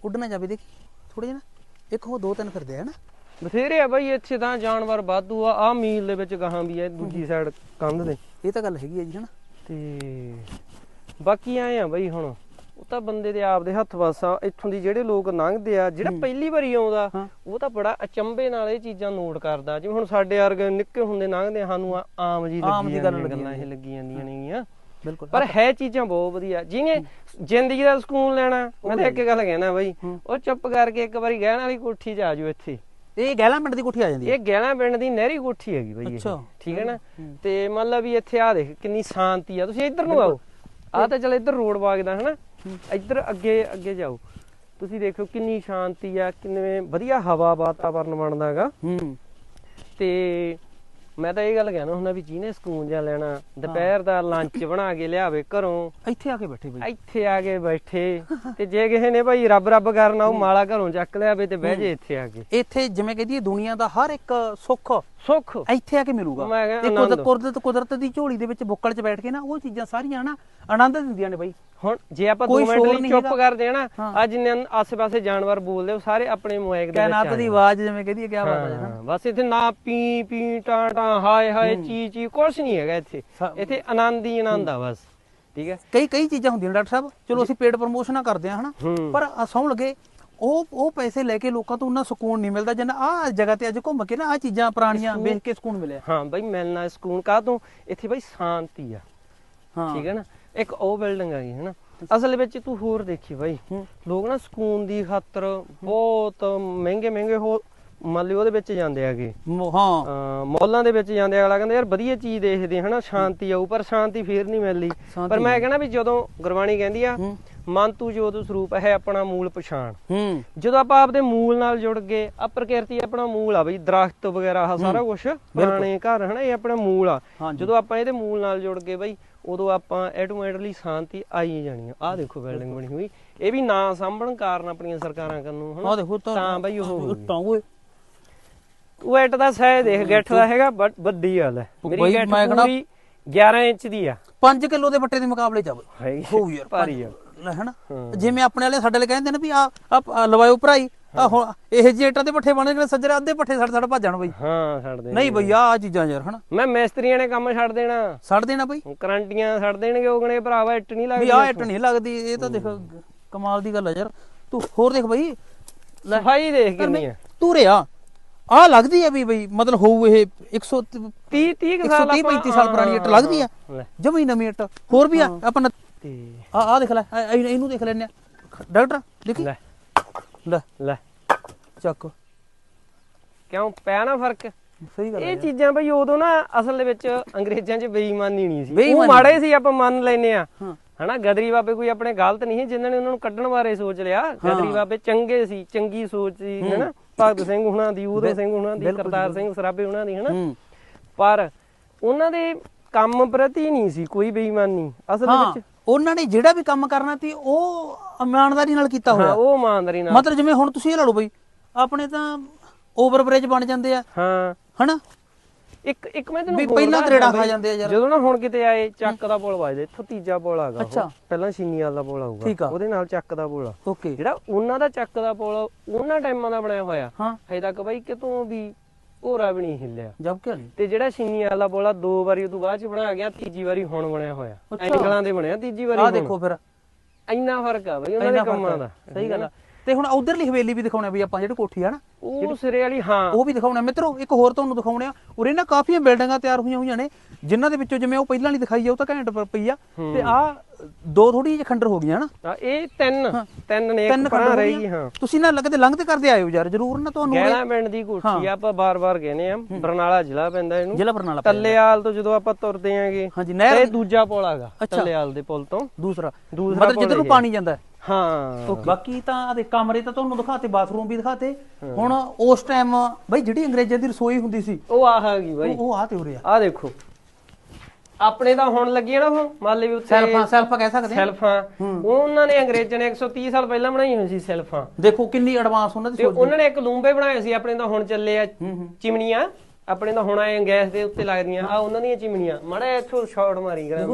ਉੱਡਣਾ ਜਾਵੇ ਦੇਖੀ ਥੋੜਾ ਜਿਹਾ ਇੱਕ ਹੋ ਦੋ ਤਿੰਨ ਫਿਰਦੇ ਆ ਨਾ? ਬਥੇਰੇ ਆ ਬਈ ਇੱਥੇ ਤਾਂ ਜਾਨਵਰ ਵਾਧੂ ਆ। ਆ ਮੀਲ ਦੇ ਵਿੱਚ ਗਾਹਾਂ ਵੀ ਆ ਦੂਜੀ ਸਾਈਡ ਕੰਧ ਦੇ। ਇਹ ਤਾਂ ਗੱਲ ਹੈਗੀ ਹੈ ਜੀ ਹਨਾ ਤੇ ਬਾਕੀ ਆਏ ਆ ਬਈ ਹੁਣ। ਉਹ ਤਾਂ ਬੰਦੇ ਦੇ ਆਪ ਦੇ ਹੱਥ ਵਾਸਾ ਇੱਥੋਂ ਦੀ ਜਿਹੜੇ ਲੋਕ ਲੰਘਦੇ ਆ ਜਿਹੜਾ ਪਹਿਲੀ ਵਾਰੀ ਆਉਂਦਾ ਹਾਂ। ਉਹ ਤਾਂ ਬੜਾ ਅਚੰਭੇ ਨਾਲ ਇਹ ਚੀਜ਼ਾਂ ਨੋਟ ਕਰਦਾ। ਜਿਵੇਂ ਹੁਣ ਸਾਡੇ ਵਰਗੇ ਨਿੱਕੇ ਹੁੰਦੇ ਲੰਘਦੇ ਸਾਨੂੰ ਆਮ ਜੀ ਆਮ ਲੱਗੀ ਜੀ ਗੱਲ ਜਾਂਦੀਆਂ ਲੱਗੀ ਗੱਲਾਂ ਇਹ ਲੱਗੀ ਜਾਂਦੀਆਂ ਨੇਗੀਆਂ। ਬਿਲਕੁਲ। ਪਰ ਹੈ। ਚੀਜ਼ਾਂ ਬਹੁਤ ਵਧੀਆ। ਜਿਹਨੇ ਜ਼ਿੰਦਗੀ ਦਾ ਸਕੂਨ ਲੈਣਾ ਮੈਂ ਤਾਂ ਇੱਕ ਗੱਲ ਕਹਿਣਾ ਬਾਈ ਉਹ ਚੁੱਪ ਕਰਕੇ ਇੱਕ ਵਾਰੀ ਗਹਿਣ ਵਾਲੀ ਕੋਠੀ 'ਚ ਆ ਜਾਓ ਇੱਥੇ। ਇਹ ਗਹਿਲਾ ਮਿੰਟ ਦੀ ਕੋਠੀ ਆ ਜਾਂਦੀ ਹੈ? ਇਹ ਗਹਿਣਾ ਪਿੰਡ ਦੀ ਨਹਿਰੀ ਕੋਠੀ ਹੈਗੀ ਬਾਈ ਇਹ। ਠੀਕ ਹੈ ਨਾ? ਤੇ ਮੰਨ ਲਾ ਵੀ ਇੱਥੇ ਆ ਦੇਖ ਕਿੰਨੀ ਸ਼ਾਂਤੀ ਆ। ਤੁਸੀਂ ਇੱਧਰ ਨੂੰ ਆਓ। ਆ ਤਾਂ ਚਲ ਇੱਧਰ ਰੋਡ ਵਾਗਦਾ ਹਨਾ? ਇੱਧਰ ਅੱਗੇ ਅੱਗੇ ਜਾਓ। ਤੁਸੀਂ ਦੇਖੋ ਕਿੰਨੀ ਸ਼ਾਂਤੀ ਆ ਕਿੰਨੇ ਵਧੀਆ ਹਵਾ ਵਾਤਾਵਰਨ ਬਣਦਾ ਹੈਗਾ। ਹੂੰ। ਤੇ ਮੈਂ ਤਾਂ ਇਹ ਗੱਲ ਕਹਿਣਾ ਹੁੰਦਾ ਵੀ ਜਿਹਨੇ ਸਕੂਨ ਜਾ ਲੈਣਾ ਦੁਪਹਿਰ ਦਾ ਲੰਚ ਬਣਾ ਕੇ ਲਿਆਵੇ ਘਰੋਂ। ਇੱਥੇ ਆ ਕੇ ਬੈਠੇ ਬਈ। ਇੱਥੇ ਆ ਕੇ ਬੈਠੇ। ਤੇ ਜੇ ਕਿਸੇ ਨੇ ਭਾਈ ਰੱਬ ਰੱਬ ਕਰਨਾ ਉਹ ਮਾਲਾ ਘਰੋਂ ਚੱਕ ਲਿਆਵੇ ਤੇ ਬਹਿ ਜੇ ਇੱਥੇ ਆ ਕੇ। ਇੱਥੇ ਜਿਵੇਂ ਕਹਦੀ ਦੁਨੀਆ ਦਾ ਹਰ ਇੱਕ ਸੁੱਖ ਸੁੱਖ। ਇੱਥੇ ਆ ਕੇ ਮਿਲੂਗਾ। ਆਨੰਦ। ਕੁਦਰਤ ਕੁਦਰਤ ਦੀ ਝੋਲੀ ਦੇ ਵਿੱਚ ਬੁੱਕਲ 'ਚ ਬੈਠ ਕੇ ਨਾ ਉਹ ਚੀਜ਼ਾਂ ਸਾਰੀਆਂ ਨਾ ਆਨੰਦ ਦਿੰਦੀਆਂ ਨੇ ਬਈ। ਹੁਣ ਜੇ ਆਪਾਂ 2 ਕੋਈ ਮਿੰਟ ਲਈ ਚੁੱਪ। ਕਰ ਦੇਣਾ ਹਾਂ। ਆ ਜਿੰਨੇ ਆਸੇ-ਪਾਸੇ ਜਾਨਵਰ ਬੋਲਦੇ ਉਹ ਸਾਰੇ ਆਪਣੇ ਮੁਆਇਕ ਦੇ ਵਿੱਚ ਕਾਇਨਾਤ ਦੀ। ਆਵਾਜ਼ ਜਿਵੇਂ ਕਹਦੀ ਕਿਆ ਬਾਤ ਹੈ ਨਾ। ਹਾਂ, ਬਸ ਇੱਥੇ ਨਾ ਪੀ ਪੀ ਟਾਂ ਟਾਂ ਹਾਏ ਹਾਏ ਚੀ ਚੀ ਕੁਛ ਨਹੀਂ ਹੈਗਾ ਇੱਥੇ। ਇੱਥੇ ਆਨੰਦ ਹੀ ਆਨੰਦ ਆ ਬਸ ਠੀਕ ਹੈ? ਕਈ ਕਈ ਚੀਜ਼ਾਂ ਹੁੰਦੀਆਂ ਡਾਕਟਰ ਸਾਹਿਬ। ਚਲੋ ਅਸੀਂ ਪੇਡ ਪ੍ਰਮੋਸ਼ਨਾਂ ਕਰਦੇ ਹਾਂ ਹਨਾ? ਹੂੰ। ਪਰ ਸੌਂ ਲਗੇ ਉਹ ਉਹ ਪੈਸੇ ਲੈ ਕੇ ਲੋਕਾਂ ਤੋਂ ਉਹਨਾਂ ਸਕੂਨ ਨਹੀਂ ਮਿਲਦਾ ਜਿੰਨਾ ਆ ਜਗ੍ਹਾ ਤੇ ਅੱਜ ਘੁੰਮ ਕੇ ਨਾ ਆ ਚੀਜ਼ਾਂ ਪੁਰਾਣੀਆਂ ਵੇਖ ਕੇ ਸਕੂਨ ਮਿਲਿਆ। ਹਾਂ ਬਈ ਮਿਲਣਾ ਸਕੂਨ ਕਾ ਤੋਂ ਇੱਥੇ ਬਈ ਸ਼ਾਂਤੀ ਆ। ਹਾਂ। ਠੀਕ ਹੈ ਨਾ? ਇੱਕ ਉਹ ਬਿਲਡਿੰਗ ਗਈ ਹੈ ਨਾ ਅਸਲ ਵਿੱਚ ਤੂੰ ਹੋਰ ਦੇਖੀ ਬਾਈ। ਲੋਕ ਨਾ ਸਕੂਨ ਦੀ ਖਾਤਰ ਬਹੁਤ ਮਹਿੰਗੇ ਮਹਿੰਗੇ ਹੋ ਮੰਨ ਲਿਓ ਉਹਦੇ ਵਿੱਚ ਜਾਂਦੇ ਆਗੇ ਹਾਂ। ਮੌਲਾਂ ਦੇ ਵਿੱਚ ਜਾਂਦੇ ਅਗਲਾ ਕਹਿੰਦਾ ਯਾਰ ਵਧੀਆ ਚੀਜ਼ ਦੇਖਦੇ ਹਨਾ? ਸ਼ਾਂਤੀ ਆਊ ਪਰ ਸ਼ਾਂਤੀ ਫੇਰ ਨਹੀਂ ਮਿਲਦੀ। ਪਰ ਮੈਂ ਕਹਿੰਦਾ ਵੀ ਜਦੋਂ ਗੁਰਬਾਣੀ ਕਹਿੰਦੀ ਆ। ਮਨ ਤੂੰ ਜੋਤ ਸਰੂਪ ਹੈ ਆਪਣਾ ਮੂਲ ਪਛਾਣ। ਜਦੋਂ ਆਪਾਂ ਆਪਦੇ ਮੂਲ ਨਾਲ ਜੁੜ ਗਏ ਆ ਪ੍ਰਕਿਰਤੀ ਆਪਣਾ ਮੂਲ ਆ ਬਈ ਦਰਖਤ ਵਗੈਰਾ ਆ ਸਾਰਾ ਕੁਝ ਪੁਰਾਣੇ ਘਰ ਹਨਾ? ਇਹ ਆਪਣਾ ਮੂਲ ਆ। ਜਦੋਂ ਆਪਾਂ ਇਹਦੇ ਮੂਲ ਨਾਲ ਜੁੜ ਗਏ ਬਈ ਉਦੋਂ ਆਪਾਂ ਆਟੋਮੈਟਿਕਲੀ ਸ਼ਾਂਤੀ ਆਈ ਜਾਣੀ ਆ। ਆਹ ਦੇਖੋ ਬਿਲਡਿੰਗ ਬਣੀ ਹੋਈ। ਇਹ ਵੀ ਨਾ ਸਾਂਭਣ ਕਾਰਨ ਆਪਣੀਆਂ ਸਰਕਾਰਾਂ ਕੰਨੂ ਹਨਾ? ਦੇਖੋ ਤਾਂ ਬਈ ਉਹ ਉਹ ਇੱਟ ਦਾ ਸਾਇਜ਼ ਦੇਖ ਗਿੱਠ ਦਾ ਹੈਗਾ ਬਟ ਵੱਡੀ ਗੱਲ ਹੈ। ਮੇਰੀ ਗਿੱਠ ਮੈਂ ਕਹਿਣਾ- ਪੂਰੀ 11 ਇੰਚ ਦੀ ਆ। 5 ਕਿਲੋ ਦੇ ਬੱਟੇ ਦੇ ਮੁਕਾਬਲੇ ਚ ਆ ਬਈ। ਹੈਗੀ ਹੋ ਯਾਰ ਭਾਰੀ ਆ। ਹਨਾ। ਜਿਵੇਂ ਆਪਣੇ ਵਾਲੇ ਸਾਡੇ ਵਾਲੇ ਕਹਿੰਦੇ ਨੇ ਵੀ ਆ ਲਵਾਇਓ ਭਰਾਈ। ਆ ਹੁਣ ਇਹ ਜਿਹੇ ਇੱਟਾਂ ਦੇ ਪੱਠੇ ਬਣੇ ਜਿਹੜੇ ਸੱਜਰੇ ਅੱਧੇ ਪੱਠੇ ਸੜ ਸੜ ਭੱਜਣ ਬਈ। ਹਾਂ ਛੱਡ ਦੇ ਨਹੀਂ ਬਈ ਆ ਚੀਜ਼ਾਂ ਯਾਰ ਹਨਾ? ਮੈਂ ਮਿਸਤਰੀਆਂ ਨੇ ਕੰਮ ਛੱਡ ਦੇਣਾ। ਸੜ ਦੇਣਾ ਬਈ। ਕਰੰਟੀਆਂ ਛੱਡ ਦੇਣਗੇ ਉਹਗਣੇ ਭਰਾਵਾ ਇੱਟ ਨਹੀਂ ਵੀ ਲੱਗਦੀ ਆ ਇੱਟ ਨਹੀਂ ਲੱਗਦੀ ਇਹ ਤਾਂ ਦੇਖ ਕਮਾਲ ਦੀ ਗੱਲ ਆ ਯਾਰ। ਤੂੰ ਹੋਰ ਦੇਖ ਬਈ। ਸਫ਼ਾਈ ਦੇਖ ਕਿੰਨੀ ਆ। ਤੂੰ ਰਿਆ। ਆ ਲੱਗਦੀ ਆ ਵੀ ਬਈ ਮਤਲਬ ਹੋਊ ਇਹ 100 30 30 ਸਾਲ 130 35 ਸਾਲ ਪੁਰਾਣੀ ਇੱਟ ਲੱਗਦੀ ਆ। ਜਮੀ ਨਵੀਂ ਇੱਟ। ਹੋਰ ਵੀ ਆ ਆਪਾਂ ਆ ਆ ਦੇਖ ਲੈ ਇਹਨੂੰ ਦੇਖ ਲੈਨੇ ਆ। ਡਾਕਟਰ ਦੇਖੀ? ਲੈ ਲੈ। ਚੱਕ। ਕਿਉਂ? ਪਿਆ ਨਾ ਫ਼ਰਕ? ਸਹੀ ਗੱਲ ਇਹ ਚੀਜ਼ਾਂ ਬਈ ਉਦੋਂ ਨਾ ਅਸਲ ਦੇ ਵਿੱਚ ਅੰਗਰੇਜ਼ਾਂ 'ਚ ਬੇਈਮਾਨੀ ਨਹੀਂ ਸੀ। ਉਹ ਬੇਈਮਾਨੀ। ਮਾੜੇ ਸੀ ਆਪਾਂ ਮੰਨ ਲੈਨੇ ਆ ਹਾਂ। ਹਨਾ ਗਦਰੀ ਬਾਬੇ ਕੋਈ ਆਪਣੇ ਗਲਤ ਨਹੀਂ ਸੀ ਜਿਨ੍ਹਾਂ ਨੇ ਉਹਨਾਂ ਨੂੰ ਕੱਢਣ ਬਾਰੇ ਸੋਚ ਲਿਆ। ਗਦਰੀ ਬਾਬੇ ਚੰਗੇ ਸੀ ਚੰਗੀ ਸੋਚ ਸੀ ਹਨਾ। ਭਗਤ ਸਿੰਘ ਹੁਣਾਂ ਦੀ ਉਦੋਂ ਸਿੰਘ ਹੁਣਾਂ ਦੀ ਕਰਤਾਰ ਸਿੰਘ ਸਰਾਭੇ ਹੁਣਾਂ ਦੀ ਹਨਾ। ਹੂੰ। ਪਰ ਉਹਨਾਂ ਦੇ ਕੰਮ ਪ੍ਰਤੀ ਨਹੀਂ ਸੀ ਕੋਈ ਬੇਈਮਾਨੀ ਅਸਲ ਹਾਂ ਵਿੱਚ। ਉਹਨਾਂ ਨੇ ਜਿਹੜਾ ਵੀ ਕੰਮ ਕਰਨਾ ਸੀ ਉਹ ਇਮਾਨਦਾਰੀ ਨਾਲ ਕੀਤਾ ਹਾਂ ਹੋਇਆ ਉਹ ਇਮਾਨਦਾਰੀ ਨਾਲ। ਮਤਲਬ ਜਿਵੇਂ ਹੁਣ ਤੁਸੀਂ ਇਹ ਲਾ ਲਓ ਬਈ ਆਪਣੇ ਤਾਂ ਓਵਰ ਬ੍ਰਿਜ ਬਣ ਜਾਂਦੇ ਆ। ਹਾਂ। ਹਨਾ? ਇੱਕ ਇੱਕ ਮੈਂ ਤੈਨੂੰ ਵੀ ਪਹਿਲਾਂ ਤਰੇੜਾਂ ਖਾ ਜਾਂਦੇ ਆ ਯਾਰ। ਜਦੋਂ ਨਾ ਹੁਣ ਕਿਤੇ ਆਏ ਚੱਕ ਦਾ ਪੁਲ ਵੱਜਦਾ ਇੱਥੋਂ ਤੀਜਾ ਪੁਲ ਆਗਾ ਅੱਛਾ। ਪਹਿਲਾਂ ਛੀਨੀ ਵਾਲਾ ਪੁਲ ਆਊਗਾ। ਉਹਦੇ ਨਾਲ ਚੱਕ ਦਾ ਪੁਲ ਓਕੇ। ਜਿਹੜਾ ਉਹਨਾਂ ਦਾ ਚੱਕ ਦਾ ਪੁਲ ਉਹਨਾਂ ਟਾਈਮਾਂ ਦਾ ਬਣਿਆ ਹੋਇਆ। ਹਾਂ। ਹਜੇ ਤੱਕ ਬਾਈ ਕਿਤੋਂ ਵੀ ਹੋਰਾ ਵੀ ਨਹੀਂ ਹਿੱਲਿਆ। ਜਬ ਕਿ ਨਹੀਂ ਤੇ ਜਿਹੜਾ ਛੀਨੀ ਵਾਲਾ ਪੁਲ ਆ ਦੋ ਵਾਰੀ ਉਹ ਤੋਂ ਬਾਅਦ ਚ ਬਣਾ ਗਿਆ ਤੀਜੀ ਵਾਰੀ ਹੁਣ ਬਣਿਆ ਹੋਇਆ। ਐਂਗਲਾਂ ਦੇ ਬਣਿਆ ਤੀਜੀ ਵਾਰੀ ਆ। ਦੇਖੋ ਫਿਰ। ਇੰਨਾ ਫ਼ਰਕ ਆ ਬਈ ਉਹਨਾਂ ਦੇ ਕੰਮਾਂ ਦਾ। ਸਹੀ ਗੱਲ ਆ। ਤੇ ਹੁਣ ਉਧਰਲੀ ਹਵੇਲੀ ਵੀ ਦਿਖਾਉਣੇ ਵੀ ਆਪਾਂ ਜਿਹੜੀ ਕੋਠੀ ਆ ਨਾ ਉਹ ਸਿਰੇ ਵਾਲੀ ਹਾਂ। ਉਹ ਵੀ ਦਿਖਾਉਣੇ ਮਿੱਤਰੋ ਇੱਕ ਹੋਰ ਤੁਹਾਨੂੰ ਦਿਖਾਉਣੇ ਆ। ਉਰੇ ਨਾ ਕਾਫੀਆਂ ਬਿਲਡਿੰਗਾਂ ਤਿਆਰ ਹੋਈਆਂ ਹੋਈਆਂ ਨੇ ਜਿਨ੍ਹਾਂ ਦੇ ਵਿੱਚੋਂ ਜਿਵੇਂ ਉਹ ਪਹਿਲਾਂ ਵਾਲੀ ਦਿਖਾਈ ਆ ਉਹ ਤਾਂ ਘੈਂਟ ਪਈ ਆ। ਤੇ ਆ ਦੋ ਥੋੜੀ ਜਿਹੀ ਖੰਡਰ ਹੋ ਗਈਆਂ ਨਾ? ਇਹ ਤਿੰਨ ਤਿੰਨ ਨੇ ਇੱਕ ਪਰਾਂ ਹੋ ਰਹਿ ਗਈ ਹਾਂ। ਤੁਸੀਂ ਨਾ ਲੱਗਦੇ ਲੰਘਦੇ ਕਰਦੇ ਆਇਓ ਯਾਰ ਜਰੂਰ ਨਾ ਤੁਹਾਨੂੰ ਗੈਲਾ ਪਿੰਡ ਦੀ ਕੋਠੀ ਆ ਆਪਾਂ ਬਾਰ-ਬਾਰ ਕਹਿੰਦੇ ਆ ਬਰਨਾਲਾ ਜ਼ਿਲ੍ਹਾ ਪੈਂਦਾ ਇਹਨੂੰ। ਜ਼ਿਲ੍ਹਾ ਬਰਨਾਲਾ। ਟੱਲੇਆਲ ਤੋਂ ਜਦੋਂ ਆਪਾਂ ਤੁਰਦੇ ਆਂਗੇ ਹਾਂਜੀ ਨਹਿਰ ਇਹ ਦੂਜਾ ਪੁਲ ਅੱਛਾ। ਟੱਲੇਆਲ ਦੇ ਪੁਲ ਤੋਂ। ਦੂਸਰਾ। ਦੂਸਰਾ ਮਤਲਬ ਜਿੱਧਰ ਨੂੰ ਪਾਣੀ ਜਾਂਦਾ ਹੈ। ਹਾਂ। ਬਾਕੀ ਤਾਂ ਆਦੇ ਕਮਰੇ ਤਾਂ ਤੁਹਾਨੂੰ ਦਿਖਾਤੇ ਬਾਥਰੂਮ ਵੀ ਦਿਖਾਤੇ। ਹੁਣ ਉਸ ਟਾਈਮ ਬਈ ਜਿਹੜੀ ਅੰਗਰੇਜ਼ਾਂ ਦੀ ਰਸੋਈ ਹੁੰਦੀ ਸੀ ਉਹ ਆ ਹੈਗੀ ਬਾਈ। ਉਹ ਉਹ ਆ ਤੇ ਉਰੇ ਆ ਆ ਦੇਖੋ। ਆਪਣੇ ਤਾਂ ਹੁਣ ਲੱਗੀਆਂ ਨਾ ਉਹ ਮਾਲੇ ਵੀ ਉੱਤੇ ਸੈਲਫਾਂ ਸੈਲਫਾਂ ਕਹਿ ਸਕਦੇ ਆ। ਸੈਲਫਾਂ। ਉਹ ਉਹਨਾਂ ਨੇ ਅੰਗਰੇਜ਼ਾਂ ਨੇ 130 ਸਾਲ ਪਹਿਲਾਂ ਬਣਾਈ ਹੋਈ ਸੀ ਸੈਲਫਾਂ। ਦੇਖੋ ਕਿੰਨੀ ਐਡਵਾਂਸ ਉਹਨਾਂ ਦੀ ਤੇ ਸੋਚ ਉਹਨਾਂ ਨੇ ਇੱਕ ਲੂੰਬੇ ਬਣਾਏ ਸੀ ਆਪਣੇ ਤਾਂ ਹੁਣ ਚੱਲੇ ਆ ਚਿਮਨੀਆਂ। ਆਪਣੇ ਤਾਂ ਹੁਣ ਆਏ ਗੈਸ ਦੇ ਉੱਤੇ ਲੱਗਦੀਆਂ। ਆ ਉਹਨਾਂ ਦੀਆਂ ਚਿਮਨੀਆਂ। ਮੜਾ ਇੱਥੋਂ ਸ਼ਾਟ ਮਾਰੀ ਗਰਾ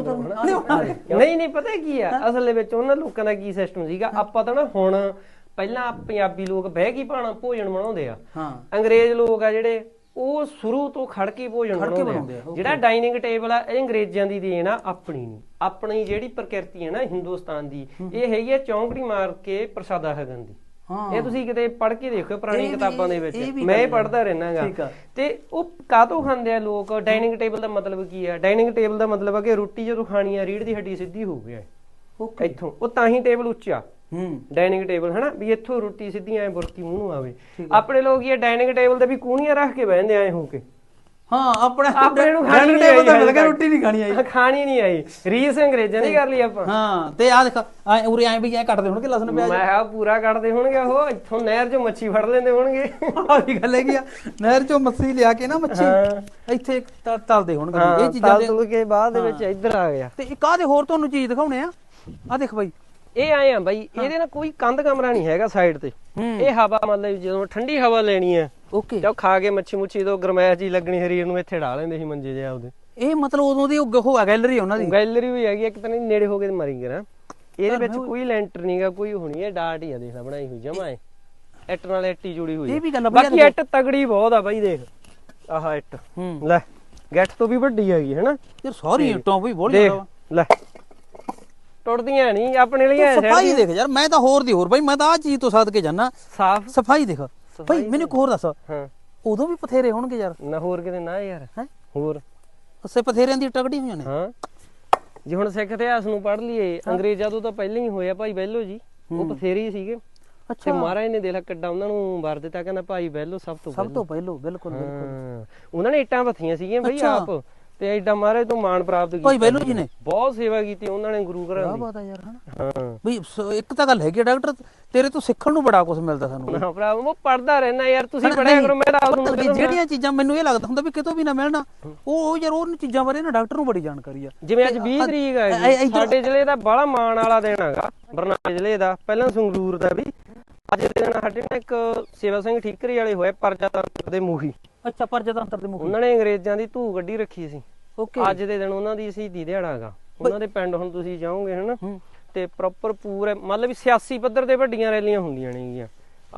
ਨਹੀਂ ਨਹੀਂ ਪਤਾ ਕੀ ਆ? ਅਸਲ ਦੇ ਵਿੱਚ ਉਹਨਾਂ ਲੋਕਾਂ ਦਾ ਕੀ ਸਿਸਟਮ ਸੀਗਾ? ਆਪਾਂ ਤਾਂ ਨਾ ਹੁਣ ਪਹਿਲਾਂ ਪੰਜਾਬੀ ਲੋਕ ਬਹਿ ਕੇ ਪਾਣਾ ਭੋਜਨ ਬਣਾਉਂਦੇ ਆ। ਹਾਂ। ਅੰਗਰੇਜ਼ ਲੋਕ ਆ ਜਿਹੜੇ ਉਹ ਸ਼ੁਰੂ ਤੋਂ ਖੜ ਕੇ ਭੋਜਨ ਬਣਾਉਂਦੇ ਆ। ਜਿਹੜਾ ਡਾਈਨਿੰਗ ਟੇਬਲ ਆ ਇਹ ਅੰਗਰੇਜ਼ਾਂ ਦੀ ਦੇਣ ਆ ਆਪਣੀ ਨਹੀਂ। ਆਪਣੀ ਜਿਹੜੀ ਪ੍ਰਕਿਰਤੀ ਹੈ ਨਾ ਹਿੰਦੁਸਤਾਨ ਦੀ ਇਹ ਹੈਗੀ ਆ ਚੌਂਕੜੀ ਮਾਰ ਕੇ ਪ੍ਰਸਾਦਾ ਹਗਨ ਦੀ। ਇਹ ਤੁਸੀਂ ਕਿਤੇ ਪੜ੍ਹ ਕੇ ਦੇਖੋ ਪੁਰਾਣੀ ਇਹ ਕਿਤਾਬਾਂ ਦੇ ਵਿੱਚ। ਇਹ ਮੈਂ ਗੱਲ ਪੜ੍ਹਦਾ ਰਹਿਣਾਗਾ। ਤੇ ਉਹ ਕਾਹਤੋਂ ਖਾਂਦੇ ਆ ਲੋਕ? ਡਾਈਨਿੰਗ ਟੇਬਲ ਦਾ ਮਤਲਬ ਕੀ ਆ? ਡਾਈਨਿੰਗ ਟੇਬਲ ਦਾ ਮਤਲਬ ਆ ਕਿ ਰੋਟੀ ਜਦੋਂ ਖਾਣੀ ਆ ਰੀੜ ਦੀ ਹੱਡੀ ਸਿੱਧੀ ਹੋ ਓਕੇ ਇੱਥੋਂ। ਉਹ ਤਾਂ ਹੀ ਟੇਬਲ ਉੱਚਾ। ਹੂੰ। ਡਾਈਨਿੰਗ ਟੇਬਲ ਹਨਾ? ਵੀ ਇੱਥੋਂ ਰੋਟੀ ਸਿੱਧੀ ਐ ਬੁਰਕੀ ਮੂੰਹ ਨੂੰ ਆਵੇ। ਆਪਣੇ ਲੋਕ ਇਹ ਡਾਈਨਿੰਗ ਟੇਬਲ ਤੇ ਵੀ ਕੂਣੀਆਂ ਰੱਖ ਕੇ ਬਹਿੰਦੇ ਆਏ ਹੋ ਕੇ। ਹਾਂ ਆਪਣੇ ਆਪਣੇ ਨੂੰ ਖਾਣੀ ਨਹੀਂ ਆਈ ਤਾਂ ਮਿਲ ਗਿਆ। ਰੋਟੀ ਨਹੀਂ ਖਾਣੀ ਆਈ। ਖਾਣੀ ਨਹੀਂ ਆਈ। ਰੀਸ ਅੰਗਰੇਜ਼ਾਂ ਦੀ ਕਰ ਲਈ ਆਪਾਂ। ਹਾਂ ਤੇ ਆ ਦੇਖ ਐ ਉਰੇ ਐ ਵੀ ਐ ਕੱਟਦੇ ਹੋਣਗੇ ਲਸਣ ਪਿਆਜ਼। ਮੈਂ ਕਿਹਾ ਪੂਰਾ ਕੱਢਦੇ ਹੋਣਗੇ ਉਹ ਇੱਥੋਂ ਨਹਿਰ 'ਚੋਂ ਮੱਛੀ ਫੜ ਲੈਂਦੇ ਹੋਣਗੇ। ਆ ਵੀ ਗੱਲ ਹੈਗੀ ਆ ਨਹਿਰ ਚੋਂ ਮੱਛੀ ਲਿਆ ਕੇ ਨਾ ਮੱਛੀ ਇੱਥੇ ਤਲਦੇ ਹੋਣਗੇ ਇਹ ਚੀਜ਼ਾਂ ਦੇ ਤਲ ਕੇ ਬਾਅਦ ਦੇ ਵਿੱਚ ਇੱਧਰ ਆ ਗਿਆ। ਤੇ ਇੱਕ ਆਹ ਦੇ ਹੋਰ ਤੁਹਾਨੂੰ ਚੀਜ਼ ਦਿਖਾਉਣੇ ਆ। ਆ ਦੇਖ ਬਾਈ ਇਹ ਆਏ ਆ ਬਾਈ ਇਹਦੇ ਨਾਲ ਕੋਈ ਕੰਧ ਕਮਰਾ ਨਹੀਂ ਹੈਗਾ ਸਾਈਡ ਤੇ। ਹੂੰ। ਇਹ ਹਵਾ ਮਤਲਬ ਜਦੋਂ ਠੰਡੀ ਹਵਾ ਲੈਣੀ ਹੈ ਓਕੇ। ਤੇ ਖਾ ਕੇ ਮੱਛੀ ਮੁੱਛੀ ਤੋਂ ਗਰਮੈਸ਼ ਜੀ ਲੱਗਣੀ ਸਰੀਰ ਨੂੰ ਇੱਥੇ ਢਾ ਲੈਂਦੇ ਸੀ ਮੰਜੇ ਜਿਹਾ ਉਹਦੇ ਇਹ ਮਤਲਬ ਉਦੋਂ ਦੀ ਉਹ ਗੈਲਰੀ ਉਹਨਾਂ ਦੀ? ਗੈਲਰੀ ਵੀ ਹੈਗੀ ਇੱਕ ਤਾਂ ਨੇੜੇ ਹੋ ਕੇ ਤੇ ਮਰੀ ਗਿਆ ਇਹਦੇ ਵਿੱਚ ਕੋਈ ਲੈਂਟਰ ਨਹੀਂਗਾ ਕੋਈ ਹੋਣੀ ਹੈ ਡਾਟ ਹੀ ਆ ਦੇਖਦਾ ਬਣਾਈ ਹੋਈ ਜਮਾ ਹੈ ਇੱਟ ਨਾਲ ਇੱਟੀ ਜੁੜੀ ਹੋਈ ਇਹ ਹੈ ਵੀ ਗੱਲ ਬਾਕੀ ਇੱਟ ਤਗੜੀ ਬਹੁਤ ਆ ਬਾਈ ਦੇਖ। ਆਹ ਇੱਟ। ਹੂੰ। ਲੈ ਗੱਟ ਤੋਂ ਵੀ ਵੱਡੀ ਹੈਗੀ ਹੈਨਾ? ਯਾਰ ਸਾਰੀ ਇੱਟਾਂ ਵੀ ਬਹੁਤ ਦੇਖ ਜ਼ਿਆਦਾ ਲੈ। ਟੁੱਟਦੀਆਂ ਨਹੀਂ ਆਪਣੇ ਲਈ ਐ ਸਫ਼ਾਈ ਦੇਖ ਯਾਰ ਮੈਂ ਤਾਂ ਹੋਰ ਦੀ ਹੋਰ। ਬਾਈ ਮੈਂ ਤਾਂ ਆ ਚੀਜ਼ ਤੋਂ ਸਾਧ ਕੇ ਜਾਣਾ ਸਾਫ਼। ਸਫ਼ਾਈ ਦੇਖ। ਬਾਈ ਮੈਨੂੰ ਇੱਕ ਹੋਰ ਦੱਸ। ਹਾਂ। ਉਦੋਂ ਵੀ ਪਥੇਰੇ ਹੋਣਗੇ ਯਾਰ। ਨਾ ਹੋਰ ਕਿਤੇ ਨਾ ਯਾਰ। ਹੈ? ਹੋਰ। ਅਸੇ ਪਥੇਰਿਆਂ ਦੀ ਟਗੜੀ ਹੋਈਆਂ ਨੇ। ਹਾਂ। ਜੇ ਹੁਣ ਸਿੱਖ ਇਤਿਹਾਸ ਨੂੰ ਪੜ੍ਹ ਲਈਏ ਅੰਗਰੇਜ਼ਾਂ ਤੋਂ ਤਾਂ ਪਹਿਲਾਂ ਹੀ ਹੋਇਆ ਭਾਈ ਬਹਿਲੋ ਜੀ। ਉਹ ਬਥੇਰੇ ਹੀ ਸੀਗੇ। ਤੇ ਅੱਛਾ ਮਹਾਰਾਜ ਨੇ ਦੇਖ ਕਿੱਡਾ ਉਹਨਾਂ ਨੂੰ ਵਾਰ ਦਿੱਤਾ। ਕਹਿੰਦਾ ਭਾਈ ਬਹਿਲੋ ਸਭ ਤੋਂ ਸਭ ਤੋਂ ਪਹਿਲੋ ਬਿਲਕੁਲ ਬਿਲਕੁਲ। ਉਹਨਾਂ ਨੇ ਇੱਟਾਂ ਪੱਥੀਆਂ ਸੀਗੀਆਂ ਅੱਛਾ। ਆਪ। ਤੇ ਐਡਾ ਮਹਾਰਾਜ ਤੋਂ ਮਾਣ ਪ੍ਰਾਪਤ ਕੀਤਾ। ਭਾਈ ਬਹਿਲੋ ਜੀ ਨੇ। ਬਹੁਤ ਸੇਵਾ ਕੀਤੀ ਉਹਨਾਂ ਨੇ ਗੁਰੂ ਘਰਾਂ ਦੀ। ਬਾਤ ਆ ਯਾਰ ਹਨਾ? ਹਾਂ। ਬਈ ਇੱਕ ਤਾਂ ਗੱਲ ਹੈਗੀ ਡਾਕਟਰ ਤੇਰੇ ਤੋਂ ਸਿੱਖਣ ਨੂੰ ਬੜਾ ਕੁਝ ਮਿਲਦਾ ਸਾਨੂੰ। ਨਾ ਭਰਾ ਉਹ ਪੜਦਾ ਰਹਿਣਾ ਯਾਰ ਤੁਸੀਂ ਪੜਿਆ ਕਰੋ ਮੈਂ ਤਾਂ ਆਪ ਨੂੰ ਕੀ, ਜਿਹੜੀਆਂ ਚੀਜ਼ਾਂ ਮੈਨੂੰ ਇਹ ਲੱਗਦਾ ਹੁੰਦਾ ਵੀ ਕਿਤੋਂ ਵੀ ਨਾ ਮਿਲਣਾ ਉਹ ਯਾਰ ਉਹ ਚੀਜ਼ਾਂ ਬਾਰੇ ਨਾ ਡਾਕਟਰ ਨੂੰ ਬੜੀ ਜਾਣਕਾਰੀ ਆ। ਜਿਵੇਂ ਅੱਜ 20 ਤਰੀਕ ਹੈ ਸਾਡੇ ਜ਼ਿਲ੍ਹੇ ਦਾ ਬੜਾ ਮਾਣ ਵਾਲਾ ਦਿਨ ਹੈਗਾ ਬਰਨਾਲੇ ਜ਼ਿਲ੍ਹੇ ਦਾ ਪਹਿਲਾਂ ਸੰਗਰੂਰ ਦਾ ਵੀ। ਅੱਜ ਦੇ ਦਿਨ ਸਾਡੇ ਨਾਲ ਇੱਕ ਸੇਵਾ ਸਿੰਘ ਠੀਕਰੀ ਵਾਲੇ ਹੋਏ ਪਰਜਾਤੰਤਰ ਦੇ ਮੂਹੀ। ਅੱਛਾ ਪਰਜਤੰਤਰ ਦੇ ਮੁਖ ਉਹਨਾਂ ਨੇ ਅੰਗਰੇਜ਼ਾਂ ਦੀ ਧੂ ਗੱਡੀ ਰੱਖੀ ਸੀ। ਓਕੇ। ਅੱਜ ਦੇ ਦਿਨ ਉਹਨਾਂ ਦੀ ਸ਼ਹੀਦੀ ਦਿਹਾੜਾ ਹੈਗਾ ਉਹਨਾਂ ਦੇ ਪਿੰਡ ਹੁਣ ਤੁਸੀਂ ਜਾਓਗੇ ਹਨਾ? ਤੇ ਪ੍ਰੋਪਰ ਪੂਰੇ ਮਤਲਬ ਸਿਆਸੀ ਪੱਧਰ ਤੇ ਵੱਡੀਆਂ ਰੈਲੀਆਂ ਹੁੰਦੀਆਂ ਨੇਗੀਆਂ।